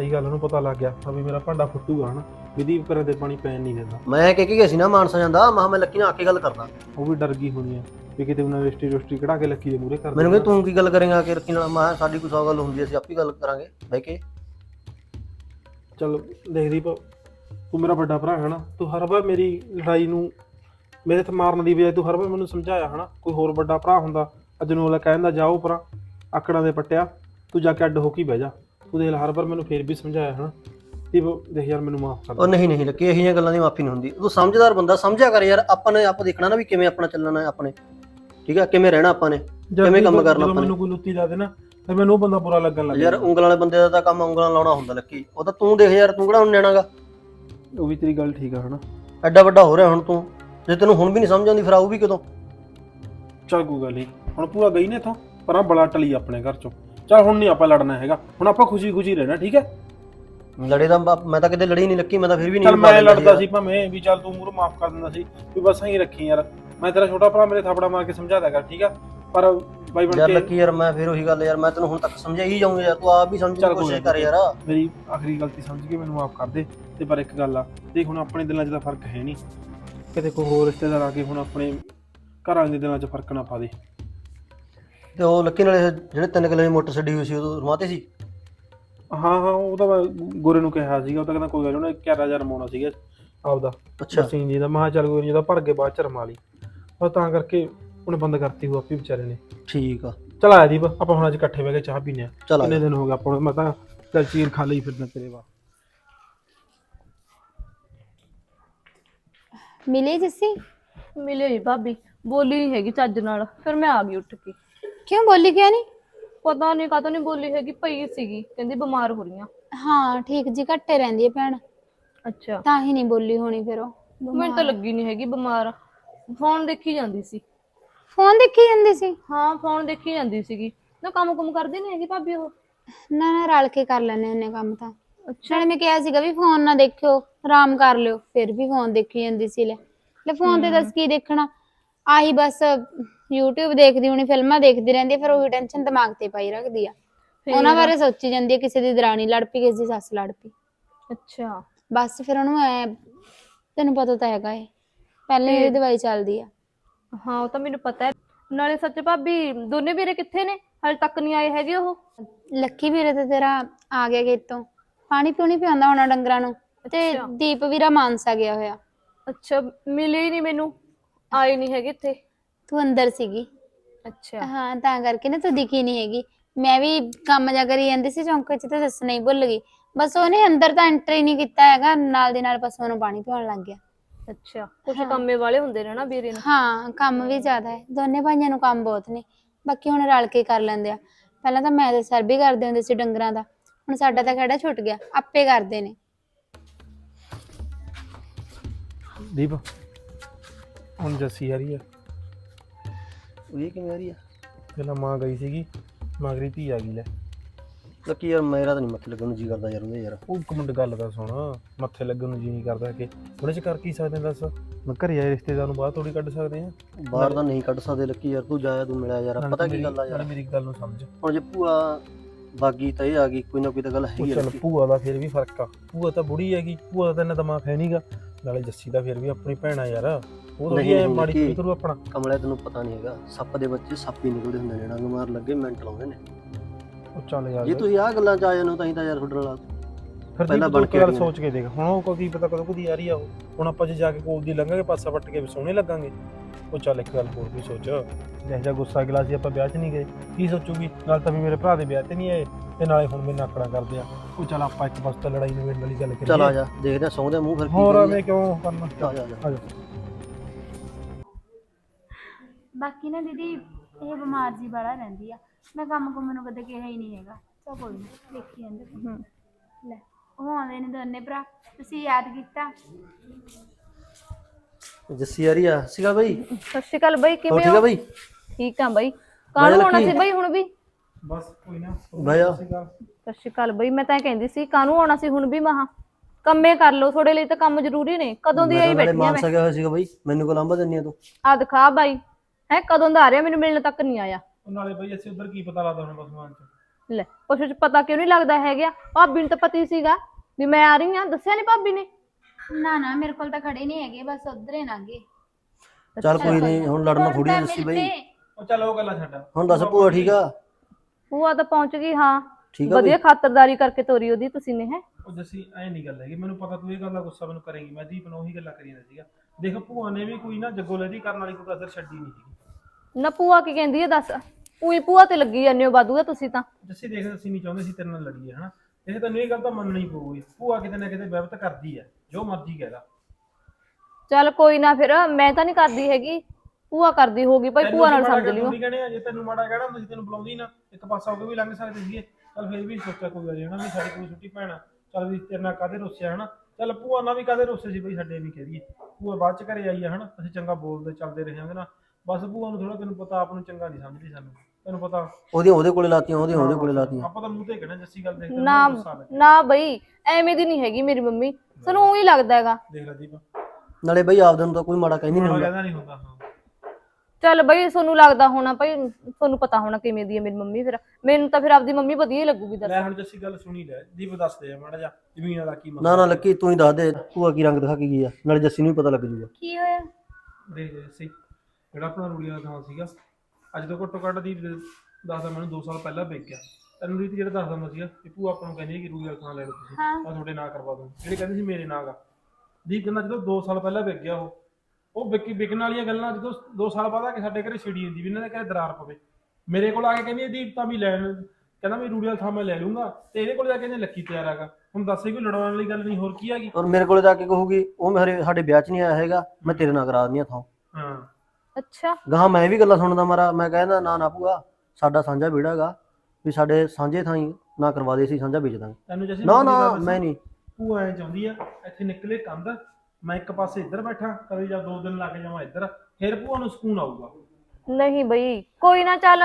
ਸਹੀ ਗੱਲ ਉਹਨੂੰ ਪਤਾ ਲੱਗ ਗਿਆ ਹਾਂ ਵੀ ਮੇਰਾ ਭਾਂਡਾ ਫੁੱਟੂਗਾ ਹਨਾ। ਵਿਦੀਪ ਕਰਨ ਦੇ ਪਾਣੀ ਪੈਣ ਨਹੀਂ ਦਿੰਦਾ। ਮੈਂ ਕਹਿ ਕੇ ਗਿਆ ਸੀ ਨਾ ਮਾਨਸਾ ਜਾਂਦਾ ਮੈਂ ਕਿਹਾ ਮੈਂ ਲੱਕੀ ਨਾਲ ਆ ਕੇ ਗੱਲ ਕਰਦਾ। ਉਹ ਵੀ ਡਰ ਗਈ ਹੋਣੀ ਹੈ ਵੀ ਕਿਤੇ ਉਹਨਾਂ ਰਜਿਸਟਰੀ ਰਜਿਸਟਰੀ ਕਢਾ ਕੇ ਲੱਕੀ ਦੇ ਮੂਰੇ ਕਰ ਮੈਨੂੰ। ਕਹਿੰਦਾ ਤੂੰ ਕੀ ਗੱਲ ਕਰੇਂਗਾ ਕਿ ਰੱਖੀ ਨਾਲ? ਮੈਂ ਕਿਹਾ ਸਾਡੀ ਕੋਈ ਸੌ ਗੱਲ ਹੁੰਦੀ ਅਸੀਂ ਆਪੇ ਗੱਲ ਕਰਾਂਗੇ ਬਹਿ ਕੇ। ਚੱਲ ਦੇਖ ਦੀਪ ਤੂੰ ਮੇਰਾ ਵੱਡਾ ਭਰਾ ਹੈ ਨਾ ਤੂੰ ਹਰ ਵਾਰ ਮੇਰੀ ਲੜਾਈ ਨੂੰ ਮੇਰੇ ਤੇ ਮਾਰਨ ਦੀ ਬਜਾਏ ਤੂੰ ਹਰ ਵਾਰ ਮੈਨੂੰ ਸਮਝਾਇਆ ਹਨਾ। ਕੋਈ ਹੋਰ ਵੱਡਾ ਭਰਾ ਹੁੰਦਾ ਅੱਜ ਨੂੰ ਅਗਲਾ ਕਹਿੰਦਾ ਜਾਓ ਪਰਾਂ ਆਕੜਾਂ ਦੇ ਪੱਟਿਆ ਤੂੰ ਜਾ ਕੇ ਅੱਡ ਹੋ ਕੇ ਬਹਿ ਜਾ। ਤੂੰ ਦੇਖ ਲੈ ਹਰ ਵਾਰ ਮੈਨੂੰ ਫੇਰ ਵੀ ਸਮਝਾਇਆ ਹਨਾ? ਦੀਪ ਦੇਖ ਯਾਰ ਮੈਨੂੰ ਮਾਫ ਕਰ ਉਹ ਨਹੀਂ ਨਹੀਂ ਲੱਕੀ ਇਹੋ ਜਿਹੀਆਂ ਗੱਲਾਂ ਦੀ ਮਾਫੀ ਨਹੀਂ ਹੁੰਦੀ। ਤੂੰ ਸਮਝਦਾਰ ਬੰਦਾ ਸਮਝਿਆ ਕਰ ਯਾਰ ਆਪਾਂ ਨੇ ਆਪ ਦੇਖਣਾ ਨਾ ਵੀ ਕਿਵੇਂ ਆਪਣਾ ਚੱਲਣਾ ਹੈ ਆਪਣੇ ਠੀਕ ਹੈ ਕਿਵੇਂ ਰਹਿਣਾ ਆਪਾਂ ਨੇ ਜਦ ਕਿਵੇਂ ਵੀ ਕੰਮ ਜਦੋਂ ਕਰਨਾ ਆਪਾਂ ਨੇ? ਮੈਨੂੰ ਕੋਈ ਲੁੱਤੀ ਲਾ ਦੇ ਨਾ ਤੇ ਮੈਨੂੰ ਉਹ ਬੰਦਾ ਬੁਰਾ ਲੱਗਣ ਲੱਗ ਯਾਰ ਉਂਗਲਾਂ ਵਾਲੇ ਬੰਦੇ ਦਾ ਤਾਂ ਕੰਮ ਉਂਗਲਾਂ ਲਾਉਣਾ ਹੁੰਦਾ ਲੱਕੀ। ਉਹ ਤਾਂ ਤੂੰ ਦੇਖ ਯਾਰ ਤੂੰ ਕਿਹੜਾ ਹੁਣ ਨਿਆਣਾਗਾ ਉਹ ਵੀ ਤੇਰੀ ਗੱਲ ਠੀਕ ਆ ਹਨਾ? ਐਡਾ ਵੱਡਾ ਹੋ ਰਿਹਾ ਹੁਣ ਤੂੰ। ਜੇ ਤੈਨੂੰ ਹੁਣ ਵੀ ਨਹੀਂ ਸਮਝ ਆਉਂਦੀ ਫਿਰ ਆਊ ਵੀ ਕਦੋਂ? ਚੱਲ ਕੋਈ ਗੱਲ ਨਹੀਂ। ਹੁਣ ਭੂਆ ਗਈ ਨੇ ਇੱਥੋਂ ਪਰ ਆ ਬੜਾ ਟਲੀ ਆਪਣੇ ਘਰ ਚੋਂ। ਚੱਲ ਹੁਣ ਨਹੀਂ ਆਪਾਂ ਲੜਨਾ ਹੈਗਾ। ਹੁਣ ਆਪਾਂ ਖੁਸ਼ੀ ਖੁਸ਼ੀ ਰਹਿਣਾ ਠੀਕ ਹੈ? ਲੜੇ ਬਾ- ਮੈਂ ਤਾਂ ਕਿਤੇ ਲੜੀ ਨਹੀਂ ਲੱਕੀ ਮੈਂ ਤਾਂ ਫਿਰ ਵੀ ਨਹੀਂ ਚੱਲ ਮੈਂ ਲੜਦਾ ਸੀ ਭਾਵੇਂ ਵੀ ਚੱਲ ਤੂੰ ਮੂਰ ਮਾਫ ਕਰ ਦਿੰਦਾ ਸੀ ਵੀ ਬਸ ਐਂ ਰੱਖੀ ਯਾਰ। ਮੈਂ ਤੇਰਾ ਛੋਟਾ ਭਰਾ ਮੇਰੇ ਥਾਪੜਾ ਮਾਰ ਕੇ ਸਮਝਾ ਦਿਆ ਕਰ ਠੀਕ ਆ? ਪਰ ਬਾਈ ਬਣ ਯਾਰ ਕੇ ਲੱਕੀ ਯਾਰ ਮੈਂ ਫਿਰ ਉਹੀ ਗੱਲ ਯਾਰ ਮੈਂ ਤੈਨੂੰ ਹੁਣ ਤੱਕ ਸਮਝਾਈ ਹੀ ਜਾਊਂਗਾ ਯਾਰ ਤੂੰ ਆਪ ਵੀ ਸਮਝਣ ਚੱਲ ਦੀ ਕੋਈ ਕੋਸ਼ਿਸ਼। ਕਰ ਯਾਰ। ਮੇਰੀ ਆਖਰੀ ਗਲਤੀ ਸਮਝ ਕੇ ਮੈਨੂੰ ਮਾਫ ਕਰ ਦੇ ਤੇ ਪਰ ਇੱਕ ਗੱਲ ਆ ਦੇਖ ਹੁਣ ਆਪਣੇ ਦਿਲਾਂ 'ਚ ਤਾਂ ਫ਼ਰਕ ਹੈ ਨਹੀਂ। ਕਿਤੇ ਕੋਈ ਹੋਰ ਰਿਸ਼ਤੇਦਾਰ ਆ ਕੇ ਹੁਣ ਆਪਣੇ ਘਰਾਂ ਦੇ ਦਿਲਾਂ 'ਚ ਫ਼ਰਕ ਨਾ ਪਾ ਦੇ। ਤੇ ਉਹ ਲੱਕੀ ਨਾਲੇ ਜਿਹੜੇ ਤਿੰਨ ਕਿਲੋ ਦੀ ਮੋਟਰ ਛੱਡੀ ਹੋਈ ਸੀ ਉਹ ਰਮਾਤੇ ਸੀ? ਹਾਂ ਹਾਂ ਉਹ ਤਾਂ ਮੈਂ ਗੋਰੇ ਨੂੰ ਕਿਹਾ ਸੀਗਾ ਉਹ ਤਾਂ ਕਹਿੰਦਾ ਕੋਈ ਗੱਲ ਨੀ, ਉਹਨੇ 11000 ਰਮਾਉਣਾ ਸੀਗਾ ਆਪਦਾ। ਅੱਛਾ। ਮਸ਼ੀਨ ਜੀ ਦਾ ਮੈਂ ਕਿਹਾ ਚੱਲ ਕੋਈ ਨਹੀਂ ਉਹਦਾ ਭਰ ਕੇ ਬਾਅਦ ਚ ਰਮਾ ਲਈ। ਉਹ ਤਾਂ ਕਰਕੇ ਉਹਨੇ ਬੰਦ ਕਰਤੀ ਉਹ ਆਪੇ ਵਿਚਾਰੇ ਨੇ। ਠੀਕ ਆ। ਚਲ ਆਇਆ ਦੀਪ ਆਪਾਂ ਹੁਣ ਅੱਜ ਇਕੱਠੇ ਬਹਿ ਕੇ ਚਾਹ ਪੀਨੇ ਆ ਚੱਲ ਆ ਕਿੰਨੇ। ਦਿਨ ਹੋ ਗਏ ਆਪਾਂ ਨੂੰ? ਮੈਂ ਤਾਂ ਚੱਲ ਚੀਰ ਖਾ ਲਈ ਫਿਰਦਾ ਤੇਰੇ ਵਾ ਮਿਲੇ ਜੱਸੀ? ਮਿਲੇ ਭਾਬੀ ਬੋਲੀ ਨਹੀਂ ਹੈਗੀ ਚੱਜ ਨਾਲ। ਫਿਰ ਮੈਂ ਆ ਗਈ ਉੱਠ ਕੇ। ਕਿਉਂ ਬੋਲੀ ਕਿਉਂ ਨਹੀਂ? ਪਤਾ ਨਹੀਂ ਕਾਹਤੋਂ ਨਹੀਂ ਬੋਲੀ ਹੈਗੀ ਪਈ ਸੀਗੀ ਕਹਿੰਦੀ ਬਿਮਾਰ ਹੋ ਰਹੀਆਂ। ਹਾਂ ਠੀਕ ਜੀ ਘੱਟੇ ਰਹਿੰਦੀ ਹੈ ਭੈਣ। ਅੱਛਾ। ਤਾਂ ਹੀ ਨਹੀਂ ਬੋਲੀ ਹੋਣੀ ਫਿਰ ਉਹ ਮੈਨੂੰ ਤਾਂ ਲੱਗੀ ਨਹੀਂ ਹੈਗੀ ਬਿਮਾਰ। ਫੋਨ ਦੇਖੀ ਜਾਂਦੀ ਸੀ। ਫੋਨ ਦੇਖੀ ਜਾਂਦੀ ਸੀ? ਹਾਂ ਫੋਨ ਦੇਖੀ ਜਾਂਦੀ ਸੀਗੀ। ਨਾ ਕੰਮ ਕੁਮ ਕਰਦੀ ਨਹੀਂ ਹੈਗੀ ਭਾਬੀ ਉਹ? ਨਾ ਨਾ ਰਲ ਕੇ ਕਰ ਲੈਣੇ ਉਹਨੇ ਕੰਮ ਤਾਂ। ਅੱਛਾ। ਮੈਂ ਕਿਹਾ ਸੀਗਾ ਵੀ ਫੋਨ ਨਾ ਦੇਖਿਓ ਆਰਾਮ ਕਰ ਲਿਓ ਫਿਰ ਵੀ ਫੋਨ ਦੇਖੀ ਜਾਂਦੀ ਸੀ ਲੈ। ਲੈ ਫੋਨ ਤੇ ਦੱਸ ਕੀ ਦੇਖਣਾ? ਆਹੀ ਬਸ YouTube ਦੇਖਦੀ ਹੋਣੀ ਫਿਲਮਾਂ ਦੇਖਦੀ ਰਹਿੰਦੀ ਫਿਰ ਉਹੀ ਟੈਨਸ਼ਨ ਦਿਮਾਗ ਤੇ ਪਾਈ ਰੱਖਦੀ ਆ। ਉਹਨਾਂ ਬਾਰੇ ਸੋਚੀ ਜਾਂਦੀ ਹੈ ਕਿਸੇ ਦੀ ਦਰਾਣੀ ਲੜ ਪਈ ਕਿਸੇ ਦੀ ਸੱਸ ਲੜ ਪਈ। ਅੱਛਾ। ਬਸ ਫਿਰ ਉਹਨੂੰ ਐ ਤੈਨੂੰ ਪਤਾ ਤਾਂ ਹੈਗਾ ਏ ਪਹਿਲੇ ਇਹਦੀ ਦਵਾਈ ਚੱਲਦੀ ਆ। ਹਾਂ ਉਹ ਤਾਂ ਮੈਨੂੰ ਪਤਾ ਹੈ। ਨਾਲੇ ਸੱਚ ਭਾਬੀ ਦੋਨੇ ਵੀਰੇ ਕਿੱਥੇ ਨੇ? ਹਾਲੇ ਤੱਕ ਨਹੀਂ ਆਏ ਹੈਗੇ ਉਹ? ਲੱਕੀ ਵੀਰੇ ਤੇ ਤੇਰਾ ਆ ਗਿਆ ਖੇਤੋਂ। ਪਾਣੀ ਪੂਣੀ ਪਿਆਉਂਦਾ ਹੋਣਾ ਡੰਗਰਾਂ ਨੂੰ। ਤੇ ਅੱਛਾ। ਦੀਪ ਵੀਰਾ ਮਾਨਸਾ ਗਿਆ ਹੋਇਆ। ਅੱਛਾ ਮਿਲੇ ਹੀ ਨਹੀਂ ਮੈਨੂੰ। ਆਏ ਨਹੀਂ ਹੈਗੇ ਇੱਥੇ। ਤੂੰ ਅੰਦਰ ਸੀਗੀ। ਅੱਛਾ। ਹਾਂ ਤਾਂ ਕਰਕੇ ਨਾ ਤੂੰ ਦਿਖੀ ਨਹੀਂ ਹੈਗੀ। ਮੈਂ ਵੀ ਕੰਮ ਜਾ ਕਰੀ ਜਾਂਦੀ ਸੀ ਚੌਂਕ 'ਚ ਤੇ ਦੱਸਣਾ ਹੀ ਭੁੱਲ ਗਈ। ਬਸ ਉਹਨੇ ਅੰਦਰ ਤਾਂ ਐਂਟਰੀ ਨਹੀਂ ਕੀਤਾ ਹੈਗਾ ਨਾਲ ਦੀ ਨਾਲ ਪਸ਼ੂਆਂ ਨੂੰ ਪਾਣੀ ਪਿਆਉਣ ਲੱਗ ਗਿਆ। ਅੱਛਾ ਕੁਛ ਕੰਮੇ ਵਾਲੇ ਹੁੰਦੇ ਨੇ ਨਾ ਵੀਰੇ ਨੂੰ। ਹਾਂ ਕੰਮ ਵੀ ਜ਼ਿਆਦਾ ਹੈ। ਦੋਨੇ ਭਾਈਆਂ ਨੂੰ ਕੰਮ ਬਹੁਤ ਨੇ। ਬਾਕੀ ਹੁਣ ਰਲ ਕੇ ਕਰ ਲੈਂਦੇ ਆ। ਪਹਿਲਾਂ ਤਾਂ ਮੈਂ ਤੇ ਸਰ ਵੀ ਕਰਦੇ ਹੁੰਦੇ ਸੀ ਡੰਗਰਾਂ ਦਾ। ਹੁਣ ਸਾਡਾ ਤਾਂ ਖੜਾ ਛੁੱਟ ਗਿਆ ਆਪੇ ਕਰਦੇ ਨੇ। ਦੀਪ ਹੁਣ ਜੱਸੀ ਆ ਰਹੀ ਆ। ਇਹ ਕਿਵੇਂ ਆ ਰਹੀ ਆ? ਪਹਿਲਾਂ ਮਾਂ ਗਈ ਸੀਗੀ ਮਗਰੀ ਧੀ ਆ ਗਈ ਲੈ। ਲੱਕੀ ਯਾਰ ਮੇਰਾ ਤਾਂ ਨਹੀਂ ਮੱਥੇ ਲੱਗਣ ਨੂੰ ਜੀ ਕਰਦਾ ਯਾਰ ਉਹਦੇ ਯਾਰ। ਉਹ ਇੱਕ ਮਿੰਟ ਗੱਲ ਦਾ ਸੁਣ ਮੱਥੇ ਲੱਗਣ ਨੂੰ ਜੀ ਨਹੀਂ ਕਰਦਾ ਕਿ। ਉਹਦੇ ਚ ਕਰ ਕੀ ਸਕਦੇ ਹਾਂ ਦੱਸ? ਮੈਂ ਘਰੇ ਆਏ ਰਿਸ਼ਤੇਦਾਰ ਨੂੰ ਬਾਹਰ ਥੋੜੀ ਕੱਢ ਸਕਦੇ ਆ। ਬਾਹਰ ਤਾਂ ਨਹੀਂ ਕੱਢ ਸਕਦੇ ਲੱਕੀ ਯਾਰ ਤੂੰ ਜਾਇਆ ਤੂੰ ਮਿਲਿਆ ਯਾਰ ਪਤਾ ਕੀ ਗੱਲ ਆ ਯਾਰ। ਮੇਰੀ ਗੱਲ ਨੂੰ ਸਮਝ। ਹੁਣ ਜੇ ਭੂਆ ਬਾਗੀ ਤਾਂ ਇਹ ਆ ਗਈ ਕੋਈ ਨਾ ਕੋਈ ਤਾਂ ਗੱਲ ਉਹ ਹੈਗੀ ਆ ਚੱਲ ਲੱਕੀ। ਭੂਆ ਦਾ ਫਿਰ ਵੀ ਫ਼ਰਕ ਆ। ਭੂਆ ਤਾਂ ਬੁੜੀ ਹੈਗੀ ਭੂਆ ਦਾ ਤਾਂ ਇੰਨਾ ਦਿਮਾਗ ਹੈ ਨਹੀਂਗਾ ਨਾਲੇ ਜੱਸੀ ਦਾ ਫਿਰ ਵੀ ਆਪਣੀ ਭੈਣ ਆ ਯਾਰ। ਉਹ ਨਹੀਂ, ਐ ਮਾੜੀ ਕੀ? ਕਰੂ ਆਪਣਾ। ਕਮਲਿਆ ਤੈਨੂੰ ਪਤਾ ਨਹੀਂ ਹੈਗਾ ਸੱਪ ਦੇ ਬੱਚੇ ਸੱਪ ਹੀ ਨਿਕਲਦੇ ਹੁੰਦੇ ਨੇ ਡੰਗ ਮਾਰ ਲੱਗੇ ਮਿੰਟ ਲਾਉਂਦੇ ਨੇ। ਉਹ ਚੱਲ ਯਾਰ। ਜੇ ਤੁਸੀਂ ਆਹ ਗੱਲਾਂ ਚ ਆ ਜਾਂਦੇ ਹੋ ਤਾਂ ਹੀ ਤਾਂ ਯਾਰ ਤੁਹਾਡੇ ਨਾਲ ਫਿਰ ਪਹਿਲਾਂ ਬਣ ਕੇ ਗੱਲ। ਸੋਚ ਕੇ ਦੇਖ ਹੁਣ ਉਹ ਕਦੀ ਪਤਾ ਕਦੋਂ ਕਦੀ ਆ ਰਹੀ ਆ ਉਹ। ਹੁਣ ਆਪਾਂ ਜੇ ਜਾ ਕੇ ਕੋਲ ਦੀ ਲੰਘਾਂਗੇ ਪਾਸਾ ਵੱਟ ਕੇ ਸੋਹਣੇ ਲੱਗਾਂਗੇ। ਉਹ ਚੱਲ ਇੱਕ ਗੱਲ ਹੋਰ ਵੀ ਸੋਚ। ਜਿਹੋ ਜਿਹਾ ਗੁੱਸਾ ਗਿਲਾ ਸੀ ਆਪਾਂ ਵਿਆਹ 'ਚ ਨਹੀਂ ਗਏ। ਕੀ ਸੋਚੂਗੀ? ਨਾਲ ਤਾਂ ਵੀ ਮੇਰੇ ਭਰਾ ਦੇ ਵਿਆਹ ਤੇ ਨਹੀਂ ਆਏ। ਤੇ ਨਾਲੇ ਹੁਣ ਮੇਰੇ ਨਾਕੜਾ ਕਰਦੇ ਆ। ਉਹ ਚੱਲ ਆਪਾਂ ਇੱਕ ਬਸ ਤਾਂ ਲੜਾਈ ਨਵੇੜ ਵਾਲੀ ਗੱਲ ਕਰੀਏ। ਚੱਲ ਆ ਜਾ ਦੇਖਦੇ ਆ ਸੌਂਦੇ ਮੂੰਹ ਫਿਰ ਕੀ ਹੋਰ। ਐਵੇਂ ਕਿਉਂ ਕਰਨਾ? ਆ ਜਾ ਆ ਜਾ। ਆ ਜਾ। ਬਾਕੀ ਨਾ ਦੀਦੀ ਇਹ ਬਿਮਾਰ ਜੀ ਬੜਾ ਰਹਿੰਦੀ ਆ। ਮੈਂ ਕੰਮ ਕੁੰਮ ਨੂੰ ਕਦੇ ਕਿਹਾ ਹੀ ਨਹੀਂ ਹੈਗਾ। ਚਾ ਕੋਈ ਨਹੀਂ ਦੇਖੀ ਜਾਂਦੇ। ਲੈ ਉਹ ਆਉਂਦੇ ਨੇ ਦੋਨੇ ਭਰਾ ਤੁਸੀਂ ਯਾਦ ਕੀਤਾ? ਜੱਸੀ ਆ ਰਹੀ ਆ। ਸੀਗਾ ਬਈ। ਸਤਿ ਸ਼੍ਰੀ ਅਕਾਲ ਬਾਈ ਹੋਰ ਕਿਵੇਂ ਠੀਕ ਆ ਹੋ? ਬਈ? ਠੀਕ ਆ ਬਾਈ। ਕਾਹਨੂੰ ਆਉਣਾ ਸੀ ਬਾਈ ਹੁਣ ਵੀ? ਬਸ ਕੋਈ ਨਾ ਬਹਿ ਜਾ। ਸਤਿ ਸ਼੍ਰੀ ਅਕਾਲ। ਬਈ ਮੈਂ ਤਾਂ ਇਹ ਕਹਿੰਦੀ ਸੀ ਕਾਹਨੂੰ ਆਉਣਾ ਸੀ ਹੁਣ ਵੀ ਮਹਾ? ਕੰਮੇ ਕਰ ਲਓ ਤੁਹਾਡੇ ਲਈ ਤਾਂ ਕੰਮ ਜ਼ਰੂਰੀ ਨੇ ਕਦੋਂ ਦੀ ਆਈ ਬੈਠੀ ਆ ਮੈਂ? ਮਾਨਸਾ ਗਿਆ ਹੋਇਆ ਸੀਗਾ ਬਈ ਮੈਨੂੰ ਕੋ ਲਾਂਭਾ ਦਿੰਨੀ ਆ ਤੂੰ। ਆ ਦਿਖਾ ਬਾਈ ਹੈ ਕਦੋਂ ਦਾ ਆ ਰਿਹਾ ਮੈਨੂੰ ਮਿਲਣ ਤੱਕ ਨਹੀਂ ਆਇਆ। ਉਹ ਨਾਲੇ ਬਈ ਅਸੀਂ ਉਧਰ ਕੀ ਪਤਾ ਲੱਗਦਾ ਹੁਣ ਬਸਮਾਨ 'ਚ। ਲੈ ਕੁਛ ਚ ਪਤਾ ਕਿਉਂ ਨਹੀਂ ਲੱਗਦਾ ਹੈਗਾ? ਭਾਬੀ ਨੂੰ ਤਾਂ ਪਤਾ ਹੀ ਸੀਗਾ ਵੀ ਮੈਂ ਆ ਰਹੀ ਹਾਂ ਦੱਸਿਆ ਨਹੀਂ ਭਾਬੀ ਨੇ? ਨਾ ਨਾ ਮੇਰੇ ਕੋਲ ਤਾਂ ਖੜੇ ਨਹੀਂ ਹੈਗੇ ਬਸ ਉਧਰ ਹੀ ਲੰਘੇ ਚੱਲ ਕੋਈ ਨਹੀਂ ਹੁਣ ਲੜਨਾ ਥੋੜੀ ਜੱਸੀ ਬਈ। ਉਹ ਚੱਲ ਉਹ ਗੱਲਾਂ ਛੱਡ। ਹੁਣ ਦੱਸ ਭੂਆ ਠੀਕ ਆ? ਭੂਆ ਤਾਂ ਪਹੁੰਚ ਗਈ ਹਾਂ। ਠੀਕ ਆ ਵਧੀਆ ਖਾਤਰਦਾਰੀ ਕਰਕੇ ਤੋਰੀ ਉਹਦੀ ਤੁਸੀਂ ਨੇ ਹੈ। ਉਹ ਜੱਸੀ ਐ ਨਹੀਂ ਗੱਲ ਹੈਗੀ। ਮੈਨੂੰ ਪਤਾ ਤੂੰ ਇਹ ਗੱਲ ਗੁੱਸਾ ਮੈਨੂੰ ਕਰੇਂਗੀ। ਮੈਂ ਦੀਪ ਨੂੰ ਉਹੀ ਗੱਲਾਂ ਕਰੀ ਜਾਂਦਾ ਸੀਗਾ। ਦੇਖ ਭੂਆ ਨੇ ਵੀ ਕੋਈ ਨਾ ਜੱਗੋ ਲੈਦੀ ਕਰਨ ਵਾਲੀ ਕੋਈ ਕਸਰ ਛੱਡੀ ਨਹੀਂ ਸੀਗੀ। ਨਾ ਭੂਆ ਕੀ ਕਹਿੰਦੀ ਹੈ ਦੱਸ। ਉਹੀ ਭੂਆ ਤੇ ਲੱਗੀ ਜਾਂਦੇ ਹੋ ਬਾਦੂ ਦਾ ਤੁਸੀਂ ਤਾਂ। ਜੱਸੀ ਦੇਖ ਅਸੀਂ ਨਹੀਂ ਚਾਹੁੰਦੇ ਸੀ ਤੇਰੇ ਨਾਲ ਲੜੀਏ ਹਨਾ। ਇਹ ਤੈਨੂੰ ਇਹ ਗੱਲ ਤਾਂ ਮੰਨਣੀ ਪਊਗੀ। ਭੂਆ ਕਿਤੇ ਨਾ ਕਿਤੇ ਵਿਵਤ ਕਰਦੀ ਹੈ ਜੋ ਮਰਜ਼ੀ ਕਹਿਦਾ ਚੱਲ ਕੋਈ ਨਾ ਫਿਰ ਮੈਂ ਤਾਂ ਨਹੀਂ ਕਰਦੀ ਹੈਗੀ। ਭੂਆ ਕਰਦੀ ਹੋਗੀ ਭਾਈ ਭੂਆ ਨਾਲ ਮਾੜਾ ਸਮਝ ਲਿਓ। ਕਹਿੰਦੇ ਆ, ਜੇ ਤੈਨੂੰ ਮਾੜਾ ਕਹਿਣਾ ਹੁੰਦਾ ਸੀ ਤੈਨੂੰ ਬੁਲਾਉਂਦੀ ਨਾ ਇੱਕ ਪਾਸਾ ਹੋ ਕੇ ਵੀ ਲੰਘ ਸਕਦੇ ਸੀਗੇ। ਚੱਲ ਫਿਰ ਵੀ ਸੋਚਿਆ ਕੋਈ ਗੱਲ ਨੀ ਹਨਾ ਵੀ ਸਾਡੀ ਕੋਈ ਛੁੱਟੀ ਭੈਣਾ ਚੱਲ ਵੀ ਤੇਰੇ ਨਾਲ ਕਾਹਦੇ ਰੁੱਸਿਆ ਹਨਾ। ਚੱਲ ਭੂਆ ਨਾਲ ਵੀ ਕਾਹਦੇ ਰੁੱਸੇ ਸੀ ਬਈ ਸਾਡੇ ਵੀ ਕਹਿ ਦਈਏ। ਭੂਆ ਬਾਅਦ ਚ ਘਰੇ ਆਈ ਆ ਹਨਾ ਅਸੀਂ ਚੰਗਾ ਬੋਲਦੇ ਚੱਲਦੇ ਰਹੇ ਉਹਦੇ ਨਾਲ ਬਸ ਭੂਆ ਨੂੰ ਥੋੜਾ ਤੈਨੂੰ ਪਤਾ ਆਪ ਨੂੰ ਚੰਗਾ ਨਹੀਂ ਸਮਝਦੀ ਸਾਨੂੰ। ਤੈਨੂੰ ਪਤਾ। ਉਹਦੀਆਂ ਉਹਦੇ ਕੋਲੇ ਲਾਤੀਆਂ ਉਹਦੀਆਂ ਉਹਦੇ ਕੋਲੇ ਲਾਤੀਆਂ। ਆਪਾਂ ਤਾਂ ਮੂੰਹ ਤੇ ਕਹਿਣਾ ਜੱਸੀ ਗੱਲ ਦੇਖ ਨਾ ਨਾ ਬਈ ਐਵੇਂ ਦੀ ਨਹੀਂ ਹੈਗੀ ਮੇਰੀ ਮੰਮੀ। ਸਾਨੂੰ ਉਹੀ ਲੱਗਦਾ ਹੈਗਾ। ਦੇਖ ਲੈ ਦੀਪ। ਨਾਲੇ ਬਈ ਆਪਦੇ ਨੂੰ ਤਾਂ ਕੋਈ ਮਾੜਾ ਕਹਿੰਦੀ ਨਹੀਂ ਹੁੰਦਾ। ਕਹਿੰਦਾ ਨਹੀਂ ਹੁੰਦਾ ਹਾਂ। ਚੱਲ ਬਈ ਤੁਹਾਨੂੰ ਲੱਗਦਾ ਹੋਣਾ ਭਾਈ ਤੁਹਾਨੂੰ ਪਤਾ ਹੋਣਾ ਕਿਵੇਂ ਦੀ ਹੈ ਮੇਰੀ ਮੰਮੀ ਫਿਰ। ਮੈਨੂੰ ਤਾਂ ਫਿਰ ਆਪਦੀ ਮੰਮੀ ਵਧੀਆ ਹੀ ਲੱਗੂਗੀ ਦੱਸ। ਲੈ ਹੁਣ ਜੱਸੀ ਗੱਲ ਸੁਣੀ ਲੈ ਦੀਪ ਦੱਸ ਦੇ ਮਾੜਾ ਜਿਹਾ ਜ਼ਮੀਨ ਵਾਲਾ ਕੀ ਨਾ ਨਾ ਲੱਕੀ ਤੂੰ ਹੀ ਦੱਸ ਦੇ ਭੂਆ ਕੀ ਰੰਗ ਦਿਖਾ ਕੇ ਗਈ ਆ ਨਾਲੇ ਜੱਸੀ ਨੂੰ ਵੀ ਪਤਾ ਲੱਗ ਜੂਗਾ। ਕੀ ਹੋਇਆ? ਦੇਖ ਦੇ ਜੱਸੀ ਜਿਹੜਾ ਆਪਣਾ ਰੂੜੀਆਂ ਦਾ ਥਾਂ ਸੀਗਾ ਅੱਜ ਤੋਂ ਘੱਟੋ ਘੱਟ ਦੇ- ਦੱਸਦਾ ਮੈਨੂੰ 2 ਸਾਲ ਪਹਿਲਾਂ ਵੇਚ ਗਿਆ। ਤੈਨੂੰ ਰੀਤ ਜਿਹੜਾ ਦੱਸਦਾ ਮੈਂ ਸੀਗਾ ਕਿ ਭੂਆ ਆਪਾਂ ਨੂੰ ਕਹਿੰਦੀ ਕਿ ਰੂੜੀ ਵਾਲਾ ਥਾਂ ਲੈ ਲਓ ਤੁਸੀਂ ਹਾਂ। ਮੈਂ ਤੁਹਾਡੇ ਨਾਂ ਕਰਵਾ ਦੂੰ ਜਿਹੜੇ ਕਹਿੰਦੇ ਸੀ ਮੇਰੇ ਨਾਂ ਗਾ। ਦੀਪ ਕਹਿੰਦਾ ਜਦੋਂ 2 ਸਾਲ ਪਹਿਲਾਂ ਗਿਆ ਉਹ ਉਹ ਵਿਕੀ ਵਿਕਣ ਵਾਲੀਆਂ ਗੱਲਾਂ ਜਦੋਂ 2 ਸਾਲ ਬਾਅਦ ਆ ਕੇ ਸਾਡੇ ਘਰੇ ਛਿੜੀ ਜਾਂਦੀ ਵੀ ਇਹਨਾਂ ਦੇ ਘਰੇ ਦਰਾਰ ਪਵੇ। ਮੇਰੇ ਕੋਲ ਆ ਕੇ ਕਹਿੰਦੀ ਇਹ ਦੀਪ ਤਾਂ ਵੀ ਲੈਣ ਕਹਿੰਦਾ ਮੈਂ ਰੂੜੀ ਵਾਲਾ ਥਾਂ ਮੈਂ ਲੈ ਲੂੰਗਾ ਤੇ ਇਹਦੇ ਕੋਲ ਜਾ ਕੇ ਕਹਿੰਦੇ ਲੱਕੀ ਤਿਆਰ ਹੈਗਾ ਹੁਣ ਦੱਸ ਕੋਈ ਲੜਾਉਣ ਵਾਲੀ ਗੱਲ ਨਹੀਂ ਹੋਰ ਕੀ ਹੈਗੀ ਔਰ ਮੇਰੇ ਕੋਲੇ ਜਾ ਕੇ ਕਹੂਗੀ ਉਹ ਮੇਰੇ ਸਾਡੇ ਵਿਆਹ 'ਚ ਨਹੀਂ ਆਇਆ ਹੈਗਾ ਮੈਂ ਤੇਰੇ ਨਾਲ ਕਰਾ ਦਿੰਦੀ ਆ ਥਾਂ। ਹਾਂ। ਅੱਛਾ। ਗਾਹਾਂ ਮੈਂ ਵੀ ਗੱਲਾਂ ਸੁਣਦਾ ਮਾਰਾ ਮੈਂ ਕਹਿੰਦਾ ਨਾ ਨਾ ਭੂਆ ਸਾਡਾ ਸਾਂਝਾ ਵਿਹੜਾ ਹੈਗਾ ਵੀ ਸਾਡੇ ਸਾਂਝੇ ਥਾਂ ਹੀ ਨਾ ਕਰਵਾ ਦੇ ਸੀ ਸਾਂਝਾ ਵੇਚ ਦਾਂਗੇ। ਤੈਨੂੰ ਜੈਸੀ ਨਾ ਨਾ। ਮੈਂ ਨਹੀਂ। ਭੂਆ ਐ ਚਾਹੁੰਦੀ ਆ ਇੱਥੇ ਨਿਕਲੇ ਕੰਧ ਮੈਂ ਇੱਕ ਪਾਸੇ ਇੱਧਰ ਬੈਠਾ ਕਦੇ ਜਾਂ ਦੋ ਦਿਨ ਲੱਗ ਜਾਵਾਂ ਇੱਧਰ ਫਿਰ ਭੂਆ ਨੂੰ ਸਕੂਨ ਆਊਗਾ। ਨਹੀਂ ਬਈ ਕੋਈ ਨਾ ਚੱਲ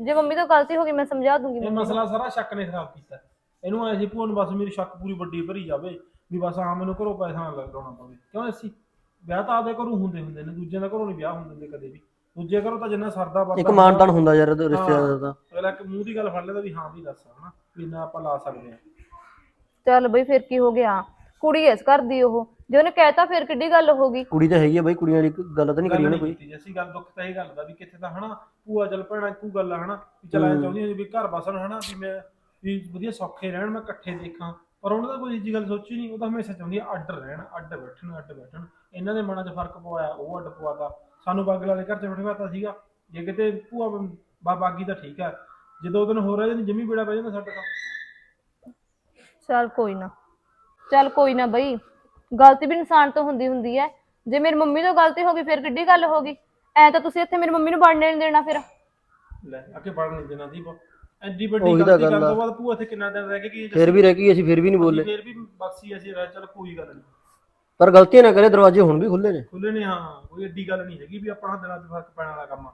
ਜੇ ਮੰਮੀ ਤੋਂ ਗਲਤੀ ਹੋ ਗਈ ਮੈਂ ਸਮਝਾ ਦੂੰਗੀ ਇਹ ਮੰਮੀ ਨੂੰ। ਮਸਲਾ ਸਾਰਾ ਸ਼ੱਕ ਨੇ ਖਰਾਬ ਕੀਤਾ। ਇਹਨੂੰ ਐ ਸੀ ਭੂਆ ਨੂੰ ਬਸ ਮੇਰੀ ਸ਼ੱਕ ਪੂਰੀ ਵੱਡੀ ਭਰੀ ਜਾਵੇ ਵੀ ਬਸ ਆ ਮੈਨੂੰ ਘਰੋਂ ਪੈਸਾ ਨਾ ਲਾਉਣਾ ਪਵੇ। ਕਿਉਂ ਅਸੀਂ ਵਿਆਹ ਤਾਂ ਆਪਦੇ ਘਰੋਂ ਹੁੰਦੇ ਹੁੰਦੇ ਨੇ ਦੂਜਿਆਂ ਦਾ ਘਰੋਂ ਨਹੀਂ ਵਿਆਹ ਹੁੰਦੇ ਨੇ ਕਦੇ ਵੀ। ਦੂਜੇ ਘਰੋਂ ਤਾਂ ਜਿੰਨਾ ਸਰਦਾ ਵਰਦਾ ਇੱਕ ਮਾਨਤਾਨ ਹੁੰਦਾ ਯਾਰ ਇਹਦੇ ਰਿਸ਼ਤੇਦਾਰ ਦਾ ਅਗਲਾ ਇੱਕ ਮੂੰਹ ਦੀ ਗੱਲ ਫੜ ਲੈਂਦਾ ਵੀ ਹਾਂ ਵੀ ਦੱਸ ਹਨਾ? ਵੀ ਨਾ ਆਪਾਂ ਲਾ ਸਕਦੇ ਆ ਚੱਲ ਬਈ ਫਿਰ ਕੀ ਹੋ ਗਿਆ? ਕੁੜੀ ਐਸ ਕਰਦੀ ਉਹ। ਜੇ ਉਹਨੇ ਕਹਿਤਾ ਫਿਰ ਕਿੱਡੀ ਗੱਲ ਹੋ ਗਈ? ਕੁੜੀ ਤਾਂ ਹੈਗੀ ਆ ਬਈ ਕੁੜੀਆਂ ਵਾਲੀ ਗੱਲ ਤਾਂ ਨਹੀਂ ਕਰੀ ਗੱਲ ਉਹਨੇ ਨਹੀਂ ਕੋਈ। ਕੀਤੀ ਅਸੀਂ ਗੱਲ ਦੁੱਖ ਤਾਂ ਇਹ ਗੱਲ ਦਾ ਵੀ ਕਿੱਥੇ ਤਾਂ ਹਨਾ ਭੂਆ ਚੱਲ ਭੈਣਾ ਇੱਕੋ ਗੱਲ ਆ ਹਨਾ ਵੀ ਚਲ ਚਾਹੁੰਦੀ ਹਾਂ ਵੀ ਘਰ ਬਸਣ ਹਨਾ ਵੀ ਮੈਂ ਵੀ ਵਧੀਆ ਸੌਖੇ ਰਹਿਣ ਮੈਂ ਇਕੱਠੇ ਦੇਖਾਂ। ਪਰ ਉਹਨਾਂ ਦਾ ਕੋਈ ਇਹੀ ਗੱਲ ਸੋਚੀ ਨਹੀਂ ਉਹ ਤਾਂ ਹਮੇਸ਼ਾ ਚਾਹੁੰਦੀ ਆ ਅੱਡ ਰਹਿਣ ਅੱਡ ਬੈਠਣ ਅੱਡ ਬੈਠਣ। ਇਹਨਾਂ ਦੇ ਮਨਾਂ 'ਚ ਫ਼ਰਕ ਪਵਾਇਆ ਉਹ ਅੱਡ ਪਵਾਤਾ। ਸਾਨੂੰ ਬਾਗਲ ਵਾਲੇ ਘਰ 'ਚ ਬਿਠਾਤਾ ਸੀਗਾ। ਜੇ ਕਿਤੇ ਭੂਆ ਬਾ ਬਾਗੀ ਤਾਂ ਠੀਕ ਆ। ਜੇ ਦੋ ਦਿਨ ਹੋ ਰਹੇ ਨੇ ਜਮੀ ਬੇੜਾ ਪੈ ਜਾਂਦਾ ਸਾਡੇ ਤਾਂ। ਚੱਲ ਕੋਈ ਨਾ ਚੱਲ ਕੋਈ ਨਾ ਬਈ। ਗਲਤੀ ਵੀ ਇਨਸਾਨ ਤੋਂ ਹੁੰਦੀ ਹੁੰਦੀ ਹੈ। ਜੇ ਮੇਰੀ ਮੰਮੀ ਤੋਂ ਗਲਤੀ ਹੋ ਗਈ ਫਿਰ ਕਿੱਡੀ ਗੱਲ ਹੋ ਗਈ? ਐ ਤਾਂ ਤੁਸੀਂ ਇੱਥੇ ਮੇਰੀ ਮੰਮੀ ਨੂੰ ਵੜਨੇ ਨਹੀਂ ਦੇਣਾ ਫਿਰ। ਲੈ ਅੱਗੇ ਪੜਨ ਨਹੀਂ ਦੇਣਾ ਦੀ ਐਡੀ ਵੱਡੀ ਉਹੀ ਤਾਂ ਗਲਤੀ ਗੱਲ ਕਰਨ ਆ। ਤੋਂ ਬਾਅਦ ਭੂਆ ਇੱਥੇ ਕਿੰਨਾ ਦਿਨ ਰਹਿ ਕੇ ਗਈ ਫਿਰ ਵੀ ਰਹਿ ਗਈ ਅਸੀਂ ਫਿਰ ਵੀ ਨਹੀਂ ਬੋਲੇ। ਫਿਰ ਵੀ ਬਖਸ਼ੀ ਅਸੀਂ ਰਹਿ ਚੱਲ ਕੋਈ ਗੱਲ ਨਹੀਂ। ਪਰ ਗਲਤੀਆਂ ਨਾ ਕਰੇ ਦਰਵਾਜ਼ੇ ਹੁਣ ਵੀ ਖੁੱਲੇ ਨੇ। ਖੁੱਲੇ ਨੇ ਹਾਂ ਕੋਈ ਏਡੀ ਗੱਲ ਨਹੀਂ ਹੈਗੀ ਵੀ ਆਪਣਾ ਦਿਲਾਂ 'ਚ ਫ਼ਰਕ ਪੈਣ ਵਾਲਾ ਕੰਮ ਆ।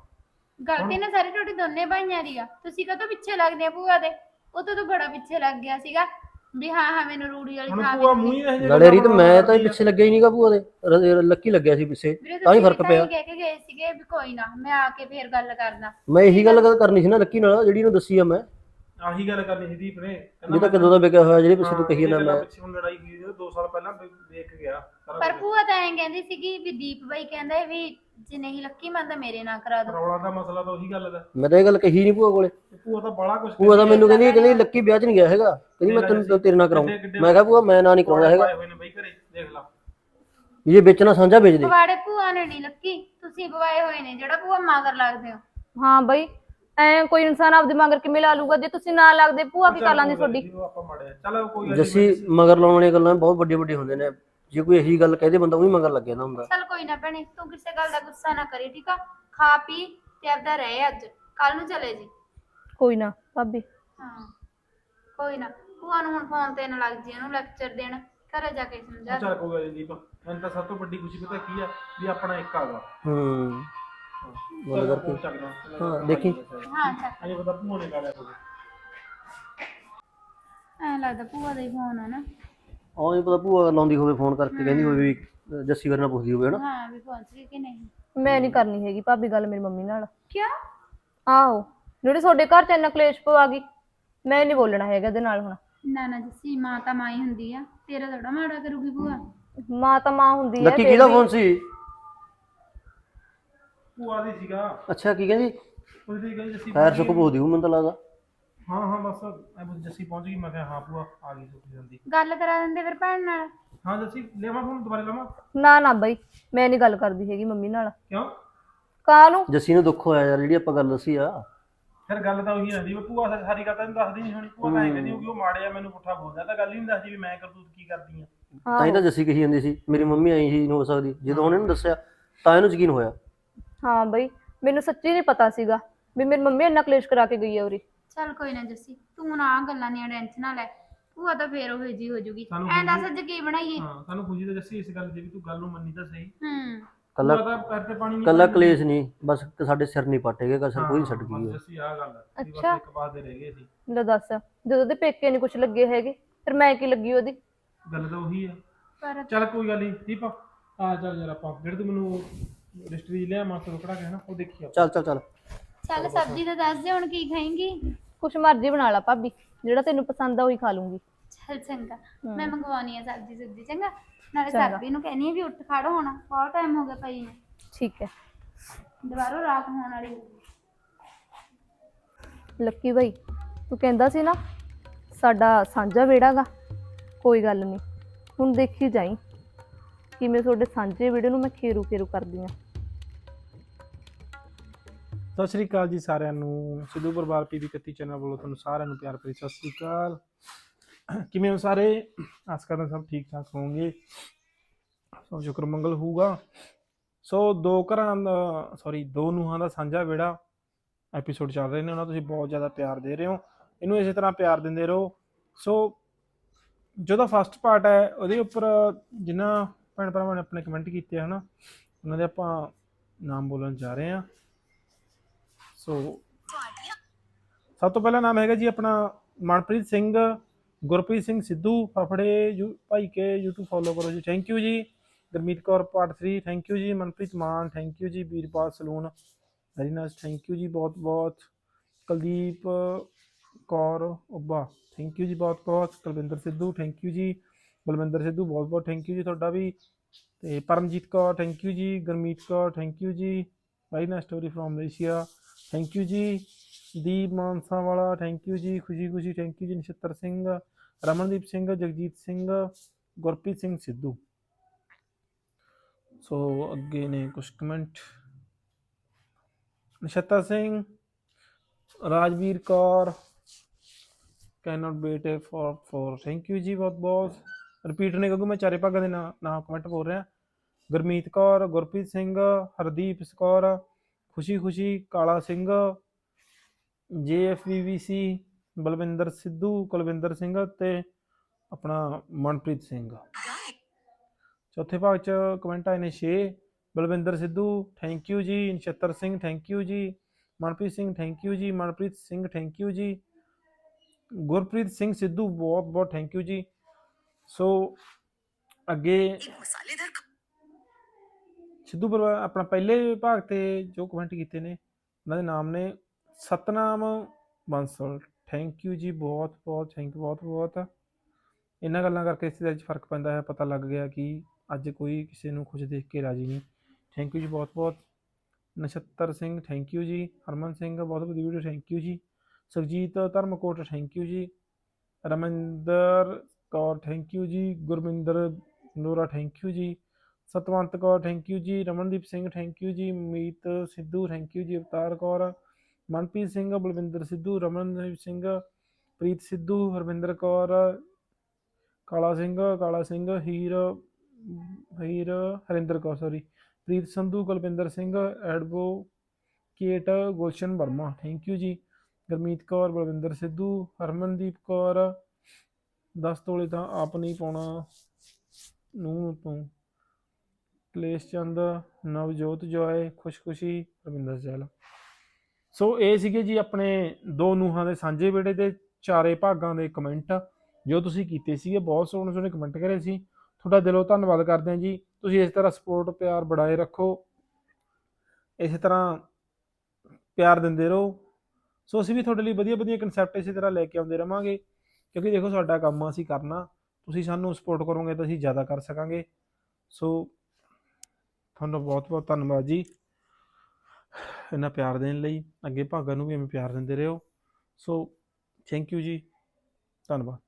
ਗਲਤੀ ਨਾ ਸਾਰੀ ਤੁਹਾਡੀ ਦੋਨੇ ਭਾਈਆਂ ਦੀ ਆ। ਤੁਸੀਂ ਕਦੋਂ ਪਿੱਛੇ ਲੱਗਦੇ ਆ ਭੂਆ ਦੇ? ਉਹ ਤੋਂ ਤਾਂ ਬੜਾ ਪਿੱਛੇ ਲੱਗ ਗਿਆ ਸੀਗਾ। ਵੀ ਹਾਂ ਹਾਂ ਮੈਨੂੰ ਰੂੜੀ ਵਾਲੀ ਹੁਣ ਭੂਆ ਮੂੰਹ। ਹੀ ਇਹ ਜਿਹੇ ਨਾਲੇ ਰੀਤ ਗੱਲਾਂ ਮੈਂ ਤਾਂ। ਪਿੱਛੇ ਲੱਗਿਆ ਹੀ ਨਹੀਂਗਾ ਭੂਆ ਦੇ। ਰ- ਲੱਕੀ ਲੱਗਿਆ ਸੀ ਪਿੱਛੇ। ਵੀਰੇ ਤਾਂ ਹੀ ਤੁਸੀਂ ਫ਼ਰਕ ਤਾਂ ਪਿਆ। ਕਹਿ ਕੇ ਗਏ ਸੀਗੇ ਵੀ ਕੋਈ ਨਾ ਮੈਂ ਆ ਕੇ ਫੇਰ ਗੱਲ ਕਰਦਾ। ਮੈਂ ਇਹੀ ਗੱਲ ਕਰਨੀ ਸੀ ਨਾ ਲੱਕੀ ਨਾਲ ਜਿਹੜੀ ਇਹਨੂੰ ਦੱਸੀ ਆ ਮੈਂ। ਆਹੀ ਗੱਲ ਕਰਨੀ ਸੀ ਦੀਪ ਨੇ। ਜੇ ਤਾਂ ਕਦੋਂ ਦਾ ਵਿਕਿਆ ਹੋਇਆ ਜਿਹੜੀ ਪਿੱਛੇ ਤੂੰ ਕਹੀ ਨਾ ਮੈਂ ਪਿੱਛੇ ਹੁਣ ਲੜਾਈ ਹੋਈ ਸੀ 2 ਸਾਲ ਪਹਿਲਾਂ ਵੇ- ਵੇਖ ਗਿਆ। ਪਰ। ਭੂਆ ਤਾਂ ਐਂ ਕਹਿੰਦੀ ਸੀਗੀ ਵੀ ਦੀਪ ਬਾਈ ਕਹਿੰਦਾ ਹੈ ਵੀ ਜੇ ਨਹੀਂ ਲੱਕੀ ਮੰਨਦਾ ਮੇਰੇ ਨਾਲ ਕਰਾ ਦੋ ਰੌਲਾ ਦਾ ਮਸਲਾ ਤਾਂ ਉਹੀ ਗੱਲ ਦਾ। ਮੈਂ ਤਾਂ ਇਹ ਗੱਲ ਕਹੀ ਨਹੀਂ ਭੂਆ ਕੋਲੇ। ਤੇ ਭੂਆ ਤਾਂ ਬੜਾ ਕੁਝ ਭੂਆ ਤਾਂ ਮੈਨੂੰ ਕਹਿੰਦੀ ਕਹਿੰਦੀ ਲੱਕੀ ਵਿਆਹ 'ਚ ਨਹੀਂ ਗਿਆ ਹੈਗਾ। ਕਹਿੰਦੀ ਮੈਂ ਤੈਨੂੰ ਤੇਰੇ ਨਾਲ ਕਰਾਉਂ ਮੈਂ ਕਿਹਾ ਭੂਆ ਮੈਂ ਨਾ ਨਹੀਂ ਕਰਾਉਣਾ ਹੈਗਾ। ਹੋਏ ਨੇ ਬਈ ਘਰੇ ਦੇਖ ਲਾ। ਜੇ ਵੇਚਣਾ ਸਾਂਝਾ ਵੇਚ ਦੇ। ਪਵਾੜੇ ਭੂਆ ਨੇ ਨਹੀਂ ਲੱਕੀ ਤੁਸੀਂ ਪਵਾਏ ਹੋਏ ਨੇ ਜਿਹੜਾ ਭੂਆ ਮਾਗਰ ਲੱਗਦੇ ਹੋ। ਹਾਂ ਬਈ ਐ ਕੋਈ ਇਨਸਾਨ ਆਪਦੇ ਮਗਰ ਕਿਵੇਂ ਲਾ ਲੂਗਾ ਜੇ ਤੁਸੀਂ ਨਾ ਲੱਗਦੇ ਭੂਆ ਕੀ ਕਰ ਲਾਂਦੀ ਤੁਹਾਡੀ? ਆਪਾਂ ਮੜਿਆ ਚਲ ਕੋਈ ਗੱਲ ਜੱਸੀ ਮਗਰ ਲਾਉਣ ਵਾਲੀਆਂ ਗੱਲਾਂ ਬਹੁਤ ਵੱਡੇ ਵੱਡੇ ਹੁੰਦੇ ਨੇ। ਜੇ ਕੋਈ ਇਹੀ ਗੱਲ ਕਹਦੇ ਬੰਦਾ ਉਹੀ ਮਗਰ ਲੱਗ ਜਾਂਦਾ ਹੁੰਦਾ। ਚੱਲ ਕੋਈ ਨਾ ਭੈਣੇ ਤੂੰ ਕਿਸੇ ਗੱਲ ਦਾ ਗੁੱਸਾ ਨਾ ਕਰੀ ਠੀਕ ਆ? ਖਾ ਪੀ ਤੇ ਆਪਦਾ ਰਹਿ ਅੱਜ। ਕੱਲ ਨੂੰ ਚਲੇ ਜੀ। ਕੋਈ ਨਾ ਭਾਬੀ। ਹਾਂ ਕੋਈ ਨਾ। ਭੂਆ ਨੂੰ ਹੁਣ ਫੋਨ ਤੇ ਨਾ ਲੱਗ ਜੀ ਇਹਨੂੰ ਲੈਕਚਰ ਦੇਣ। ਘਰੇ ਜਾ ਕੇ ਸਮਝਾ। ਚੱਲ ਕੋਈ ਗੱਲ ਨੀ ਦੀਪ ਮੈਨੂੰ ਤਾਂ ਸਭ ਤੋਂ ਵੱਡੀ ਖੁਸ਼ੀ ਪਤਾ ਕੀ ਆ ਵੀ ਆਪਣਾ ਇੱਕ ਆਗਾ ਹੂੰ। ਗੱਲ ਕਰਕੇ। ਚੱਕਦਾ ਹਾਂ, ਦੇਖੀ। ਹਾਂ ਚੱਲ। ਅਜੇ ਪਤਾ ਭੂਆ ਨੇ ਕਾੜਿਆ ਐਂ ਲੱਗਦਾ ਭੂਆ ਦਾ ਹੀ ਫੋਨ ਆ ਨਾ। ਆਹ ਨਹੀਂ ਪਤਾ ਭੂਆ ਲਾਉਂਦੀ ਹੋਵੇ ਫੋਨ ਕਰਕੇ ਕਹਿੰਦੀ ਹੋਵੇ ਵੀ ਜੱਸੀ ਵਰਨਾ ਪੁੱਛਦੀ ਹੋਵੇ ਹਨਾ? ਹਾਂ ਵੀ ਪਹੁੰਚ ਗਈ ਕਿ ਨਹੀਂ? ਮੈਂ ਨਹੀਂ ਕਰਨੀ ਹੈਗੀ ਭਾਬੀ ਗੱਲ ਮੇਰੀ ਮੰਮੀ ਨਾਲ। ਕਿਉਂ ਆਹੋ ਜਿਹੜੇ ਤੁਹਾਡੇ ਘਰ ਚ ਇੰਨਾ ਕਲੇਸ਼ ਪਵਾ ਗਈ ਮੈਂ ਨਹੀਂ ਬੋਲਣਾ ਹੈਗਾ ਇਹਦੇ ਨਾਲ ਹੁਣ। ਨਾ ਨਾ ਜੱਸੀ ਮਾਂ ਤਾਂ ਮਾਂ ਹੀ ਹੁੰਦੀ ਆ। ਤੇਰਾ ਥੋੜਾ ਮਾੜਾ ਕਰੂਗੀ ਭੂਆ। ਮਾਂ ਤਾਂ ਮਾਂ ਹੁੰਦੀ ਹੈ ਲੱਕੀ ਕਿਹਦਾ ਫੋਨ ਸੀ? ਭੂਆ ਦੀ ਸੀਗਾ। ਅੱਛਾ ਕੀ ਕਹਿੰਦੀ? ਉਹਦੀ ਗਈ ਜੱਸੀ ਖੈਰ ਸੁੱਖ ਬੋਦੀ ਹੂੰ ਮੈਨੂੰ ਤਾਂ ਲੱਗਦਾ। ਹਾਂ ਹਾਂ ਬਸ ਐ ਬਸ ਜੱਸੀ ਪਹੁੰਚ ਗਈ ਮੈਂ ਕਿਹਾ ਹਾਂ ਭੂਆ ਆ ਗਈ ਸੁੱਖ ਜਾਂਦੀ। ਗੱਲ ਕਰਾ ਦਿੰਦੇ ਫਿਰ ਭੈਣ ਨਾਲ? ਹਾਂ ਜੱਸੀ ਲੈਵਾਂ ਫੋਨ ਦੁਬਾਰਾ ਲਾਵਾਂ ਨਾ ਨਾ ਬਈ ਮੈਂ ਨਹੀਂ ਗੱਲ ਕਰਦੀ ਹੈਗੀ ਮੰਮੀ ਨਾਲ। ਕਿਉਂ? ਕਾਹਨੂੰ ਜੱਸੀ ਨੂੰ ਦੁੱਖ ਹੋਇਆ ਯਾਰ ਜਿਹੜੀ ਆਪਾਂ ਗੱਲ ਦੱਸੀ ਆ। ਫਿਰ ਗੱਲ ਤਾਂ ਉਹੀ ਆਂਦੀ ਵੀ ਭੂਆ ਸਾ- ਸਾਰੀ ਗੱਲ ਤਾਂ ਇਹਨੂੰ ਦੱਸਦੀ ਨਹੀਂ ਹੋਣੀ। ਭੂਆ ਤਾਂ ਐਂ ਕਹਿੰਦੀ ਹੋਊਗੀ ਉਹ ਮਾੜੇ ਆ ਮੈਨੂੰ ਪੁੱਠਾ ਬੋਲਦਾ ਤਾਂ ਗੱਲ ਹੀ ਨਹੀਂ ਦੱਸਦੀ ਵੀ ਮੈਂ ਕਰਤੂਤ ਕੀ ਕਰਦੀ ਆ। ਤਾਂ ਹੀ ਤਾਂ ਜੱਸੀ ਕਹੀ ਜਾਂਦੀ ਸੀ ਮੇਰੀ ਮੰਮੀ ਆਈ ਸੀ ਨਹੀਂ ਹੋ ਸਕਦੀ। ਜਦੋਂ ਉਹਨੇ ਨੂੰ ਦੱਸਿਆ ਤਾਂ ਇਹਨੂੰ ਯਕੀਨ ਹੋਇਆ। ਹਾਂ ਬਈ ਮੈਨੂੰ ਸੱਚੀ ਨਹੀਂ ਪਤਾ ਸੀਗਾ ਵੀ ਮੇਰੀ ਮੰਮੀ ਇੰਨਾ ਕਲੇਸ਼ ਕਰਾ ਕੇ ਗਈ ਹੈ ਉਰੀ। ਚੱਲ ਕੋਈ ਨਾ ਜੱਸੀ ਤੂੰ ਨਾ ਆਹ ਗੱਲਾਂ ਦੀਆਂ ਟੈਨਸ਼ਨ ਨਾ ਲੈ। ਭੂਆ ਤਾਂ ਫੇਰ ਉਹ ਜੀ ਹੋ ਜੂਗੀ। ਸਾਨੂੰ ਐਂ ਦੱਸ ਅੱਜ ਕੀ ਬਣਾਈਏ? ਹਾਂ ਸਾਨੂੰ ਖੁਸ਼ੀ ਤਾਂ ਜੱਸੀ ਇਸ ਗੱਲ ਦੀ ਵੀ ਤੂੰ ਗੱਲ ਨੂੰ ਮੰਨੀ ਤਾਂ ਸਹੀ। ਹੂੰ। ਕੱਲਾ ਤੂੰ ਤਾਂ ਪੈਰ ਤੇ ਪਾਣੀ ਨਹੀਂ ਕੱਲਾ। ਕਲੇਸ਼ ਨਹੀਂ ਬਸ ਸਾਡੇ ਸਿਰ ਨਹੀਂ ਪੱਟੇਗੇ ਕਸਰ ਕੋਈ ਛੱਡ ਗਈ ਹੈ। ਜੱਸੀ ਆ ਗੱਲ ਹੈ ਵੀ ਬਸ ਅੱਛਾ। ਇੱਕ ਪਾਸੇ ਰਹਿ ਗਏ ਸੀ। ਲੈ ਦੱਸ ਜਦੋਂ ਦੇ ਪੇਕੇ ਨਹੀਂ ਕੁਝ ਲੱਗੇ ਹੈਗੇ ਫਿਰ ਮੈਂ ਕੀ ਲੱਗੀ ਉਹਦੀ? ਗੱਲ ਤਾਂ ਉਹੀ ਆ। ਪਰ ਚੱਲ ਕੋਈ ਗੱਲ ਨਹੀਂ ਦੀਪਾ ਆ ਚੱਲ ਯਾਰ ਆਪਾਂ ਜਿਹੜੇ ਤੂੰ ਮੈਨੂੰ ਰਿਸ਼ਤਰੀ ਲਿਆ ਮਾਸਟਰ ਰੁਕੜਾ ਕੇ ਨਾ ਉਹ ਦੇਖੀ ਆਪਾਂ। ਚੱਲ ਚੱਲ ਚੱਲ। ਚੱਲ ਸਬਜ਼ੀ ਤਾਂ ਦੱਸ ਦੇ ਹੁਣ ਕੀ ਖਾਏਂਗੀ? ਕੁਛ ਮਰਜ਼ੀ ਬਣਾ ਲਾ ਭਾਬੀ ਜਿਹੜਾ ਤੈਨੂੰ ਪਸੰਦ ਆ ਉਹੀ ਖਾ ਲੂੰਗੀ। ਚੱਲ ਚੰਗਾ ਮੈਂ ਮੰਗਵਾਉਣੀ ਆ ਸਬਜ਼ੀ ਸੁਬਜ਼ੀ ਚੰਗਾ? ਨਾਲੇ। ਸਰਬੀ ਨੂੰ ਕਹਿੰਨੀ ਆ ਵੀ ਉੱਠ ਖੜ ਹੋਣਾ ਬਹੁਤ ਟਾਈਮ ਹੋ ਗਿਆ ਪਈ ਨੂੰ। ਠੀਕ ਹੈ। ਦੁਬਾਰਾ ਰਾਤ ਹੋਣ ਵਾਲੀ। ਲੱਕੀ ਭਾਈ ਤੂੰ ਕਹਿੰਦਾ ਸੀ ਨਾ ਸਾਡਾ ਸਾਂਝਾ ਵਿਹੜਾਗਾ ਕੋਈ ਗੱਲ ਨਹੀਂ ਹੁਣ ਦੇਖੀ ਜਾਈ। ਕਿਵੇਂ ਤੁਹਾਡੇ ਸਾਂਝੇ ਵਿਹੜੇ ਨੂੰ ਮੈਂ ਖੇਰੂ ਖੇਰੂ ਕਰਦੀ ਆ। ਸਤਿ ਸ਼੍ਰੀ ਅਕਾਲ ਜੀ ਸਾਰਿਆਂ ਨੂੰ। ਸਿੱਧੂ ਪਰਿਵਾਰ ਪੀਵੀ 31 ਚੈਨਲ ਵੱਲੋਂ ਤੁਹਾਨੂੰ ਸਾਰਿਆਂ ਨੂੰ ਪਿਆਰ ਭਰੀ ਸਤਿ ਸ਼੍ਰੀ ਅਕਾਲ। ਕਿਵੇਂ ਹੋ ਸਾਰੇ? ਆਸ ਕਰਦਾ ਸਭ ਠੀਕ ਠਾਕ ਹੋਵੋਗੇ। ਸੋ ਸ਼ੁਕਰ ਮੰਗਲ ਹੋਊਗਾ। ਸੋ ਦੋ ਘਰਾਂ ਦਾ ਸੌਰੀ ਦੋ ਨੂਹਾਂ ਦਾ ਸਾਂਝਾ ਵਿਹੜਾ ਐਪੀਸੋਡ ਚੱਲ ਰਹੇ ਨੇ। ਉਹਨਾਂ ਤੁਸੀਂ ਬਹੁਤ ਜ਼ਿਆਦਾ ਪਿਆਰ ਦੇ ਰਹੇ ਹੋ। ਇਹਨੂੰ ਇਸੇ ਤਰ੍ਹਾਂ ਪਿਆਰ ਦਿੰਦੇ ਰਹੋ। ਸੋ ਜਿਹਦਾ ਫਸਟ ਪਾਰਟ ਹੈ, ਉਹਦੇ ਉੱਪਰ ਜਿਨ੍ਹਾਂ ਭੈਣ ਭਰਾਵਾਂ ਨੇ ਆਪਣੇ ਕਮੈਂਟ ਕੀਤੇ ਹਨ, ਉਹਨਾਂ ਦੇ ਆਪਾਂ ਨਾਮ ਬੋਲਣ ਜਾ ਰਹੇ ਹਾਂ। ਸੋ ਸਭ ਤੋਂ ਪਹਿਲਾ ਨਾਮ ਹੈਗਾ ਜੀ ਆਪਣਾ ਮਨਪ੍ਰੀਤ ਸਿੰਘ, ਗੁਰਪ੍ਰੀਤ ਸਿੰਘ ਸਿੱਧੂ, ਫਫੜੇ, ਯੂ, ਭਾਈ ਕੇ, YouTube ਫੋਲੋ ਕਰੋ ਜੀ। Thank you ji. Gurmeet Kaur part 3 thank you ji. Manpreet Maan thank you ji. Veerpal saloon very nice thank you ji ਬਹੁਤ ਬਹੁਤ। ਕੁਲਦੀਪ ਕੌਰ ਉੱਬਾ ਥੈਂਕ ਯੂ ਜੀ ਬਹੁਤ ਬਹੁਤ। ਕੁਲਵਿੰਦਰ ਸਿੱਧੂ ਥੈਂਕ ਯੂ ਜੀ। ਬਲਵਿੰਦਰ ਸਿੱਧੂ ਬਹੁਤ ਬਹੁਤ ਥੈਂਕ ਯੂ ਜੀ ਤੁਹਾਡਾ ਵੀ। ਤੇ Paramjit Kaur thank you ji. Gurmeet Kaur thank you ji. Very nice story from Malaysia thank you ji. Deep Mansa ਵਾਲਾ ਥੈਂਕ ਯੂ ਜੀ। ਖੁਸ਼ੀ ਖੁਸ਼ੀ ਥੈਂਕ ਯੂ ਜੀ। ਨਛੱਤਰ ਸਿੰਘ, ਰਮਨਦੀਪ ਸਿੰਘ, ਜਗਜੀਤ ਸਿੰਘ, ਗੁਰਪ੍ਰੀਤ ਸਿੰਘ ਸਿੱਧੂ। ਸੋ ਅੱਗੇ ਨੇ ਕੁਝ comment Nachhattar Singh, Rajveer Kaur cannot wait for for thank you ji ਬਹੁਤ ਬਹੁਤ। ਰਿਪੀਟ ਨੇ ਕਿਉਂਕਿ ਮੈਂ ਚਾਰੇ ਭਾਗਾਂ ਦੇ ਨਾਂ ਨਾਮ ਕਮੈਂਟ ਬੋਲ ਰਿਹਾ। ਗੁਰਮੀਤ ਕੌਰ, ਗੁਰਪ੍ਰੀਤ ਸਿੰਘ, ਹਰਦੀਪ ਕੌਰ ਖੁਸ਼ੀ ਖੁਸ਼ੀ, ਕਾਲਾ ਸਿੰਘ ਜੇਐਫਵੀਵੀਸੀ ਬਲਵਿੰਦਰ ਸਿੱਧੂ, ਕੁਲਵਿੰਦਰ ਸਿੰਘ ਤੇ ਆਪਣਾ ਮਨਪ੍ਰੀਤ ਸਿੰਘ। ਚੌਥੇ ਭਾਗ ਚ ਕਮੈਂਟ ਆਏ ਨੇ 6 ਬਲਵਿੰਦਰ ਸਿੱਧੂ ਥੈਂਕ ਯੂ ਜੀ, ਨਛੱਤਰ ਸਿੰਘ ਥੈਂਕ ਯੂ ਜੀ, ਮਨਪ੍ਰੀਤ ਸਿੰਘ ਥੈਂਕ ਯੂ ਜੀ, ਮਨਪ੍ਰੀਤ ਸਿੰਘ ਥੈਂਕ ਯੂ ਜੀ, ਗੁਰਪ੍ਰੀਤ ਸਿੰਘ ਸਿੱਧੂ ਬਹੁਤ ਬਹੁਤ ਥੈਂਕ ਯੂ ਜੀ। ਸੋ ਅੱਗੇ ਸਿੱਧੂ ਪਰਿਵਾਰ ਆਪਣਾ ਪਹਿਲੇ ਭਾਗ ਤੇ ਜੋ ਕਮੈਂਟ ਕੀਤੇ ਨੇ, ਉਹਨਾਂ ਦੇ ਨਾਮ ਨੇ ਸਤਨਾਮ ਬੰਸਲ। ਥੈਂਕ ਯੂ ਜੀ ਬਹੁਤ ਬਹੁਤ ਥੈਂਕ ਬਹੁਤ ਬਹੁਤ। ਇਹਨਾਂ ਗੱਲਾਂ ਕਰਕੇ ਇਸ ਦੇ ਵਿੱਚ ਫ਼ਰਕ ਪੈਂਦਾ ਹੈ, ਪਤਾ ਲੱਗ ਗਿਆ ਕਿ ਅੱਜ ਕੋਈ ਕਿਸੇ ਨੂੰ ਖੁਸ਼ ਦੇਖ ਕੇ ਰਾਜੀ ਨਹੀਂ। ਥੈਂਕ ਯੂ ਜੀ ਬਹੁਤ ਬਹੁਤ। ਨਛੱਤਰ ਸਿੰਘ ਥੈਂਕ ਯੂ ਜੀ। ਹਰਮਨ ਸਿੰਘ, ਬਹੁਤ ਵਧੀਆ ਵੀਡੀਓ ਥੈਂਕ ਯੂ ਜੀ। ਸੁਰਜੀਤ ਧਰਮਕੋਟ ਥੈਂਕ ਯੂ ਜੀ। ਰਮਿੰਦਰ ਕੌਰ ਥੈਂਕ ਯੂ ਜੀ। ਗੁਰਮਿੰਦਰ ਨੋਰਾ ਥੈਂਕ ਯੂ ਜੀ। ਸਤਵੰਤ ਕੌਰ ਥੈਂਕ ਯੂ ਜੀ। ਰਮਨਦੀਪ ਸਿੰਘ ਥੈਂਕ ਯੂ ਜੀ। ਮੀਤ ਸਿੱਧੂ ਥੈਂਕ ਯੂ ਜੀ। ਅਵਤਾਰ ਕੌਰ, ਮਨਪ੍ਰੀਤ ਸਿੰਘ, ਬਲਵਿੰਦਰ ਸਿੱਧੂ, ਰਮਨਦੀਪ ਸਿੰਘ, ਪ੍ਰੀਤ Sidhu, Harvinder Kaur, Kala Singh Kala Singh, Heer Heer, Harinder Kaur sorry Preet Sandhu, Kulwinder Singh advocate Gulshan Verma thank you ji. Gurmeet Kaur, Balwinder Sidhu, Harmandeep Kaur 10 ਤੋਲੇ ਤਾਂ ਆਪ ਨਹੀਂ ਪਾਉਣਾ। ਨੂੰ ਤੋਂ ਕਲੇਸ਼ ਚੰਦ ਨਵਜੋਤ ਜੋਏ ਖੁਸ਼ਖੁਸ਼ੀ ਰਵਿੰਦਰ ਜੈਲ। ਸੋ ਇਹ ਸੀਗੇ ਜੀ ਆਪਣੇ ਦੋ ਨੂਹਾਂ ਦੇ ਸਾਂਝੇ ਵਿਹੜੇ ਦੇ ਚਾਰੇ ਭਾਗਾਂ ਦੇ ਕਮੈਂਟ। ਜੋ ਤੁਸੀਂ ਕੀਤੇ ਸੀਗੇ ਬਹੁਤ ਸੋਹਣੇ ਸੋਹਣੇ ਕਮੈਂਟ ਕਰੇ ਸੀ। ਤੁਹਾਡਾ ਦਿਲੋਂ ਧੰਨਵਾਦ ਕਰਦੇ ਹਾਂ ਜੀ। ਤੁਸੀਂ ਇਸ ਤਰ੍ਹਾਂ ਸਪੋਰਟ ਪਿਆਰ ਬਣਾਏ ਰੱਖੋ। ਇਸੇ ਤਰ੍ਹਾਂ ਪਿਆਰ ਦਿੰਦੇ ਰਹੋ। ਸੋ ਅਸੀਂ ਵੀ ਤੁਹਾਡੇ ਲਈ ਵਧੀਆ ਵਧੀਆ ਕਨਸੈਪਟ ਇਸੇ ਤਰ੍ਹਾਂ ਲੈ ਕੇ ਆਉਂਦੇ ਰਵਾਂਗੇ। ਕਿਉਂਕਿ ਦੇਖੋ ਸਾਡਾ ਕੰਮ ਆ, ਅਸੀਂ ਕਰਨਾ। ਤੁਸੀਂ ਸਾਨੂੰ ਸਪੋਰਟ ਕਰੋਗੇ ਤਾਂ ਅਸੀਂ ਜ਼ਿਆਦਾ ਕਰ ਸਕਾਂਗੇ। ਸੋ ਤੁਹਾਨੂੰ ਬਹੁਤ ਬਹੁਤ ਧੰਨਵਾਦ ਜੀ। ਇੰਨਾ ਪਿਆਰ ਦੇਣ ਲਈ, ਅੱਗੇ ਭਾਗਾਂ ਨੂੰ ਵੀ ਐਵੇਂ ਪਿਆਰ ਦਿੰਦੇ ਰਹੋ। ਸੋ ਥੈਂਕ ਯੂ ਜੀ। ਧੰਨਵਾਦ।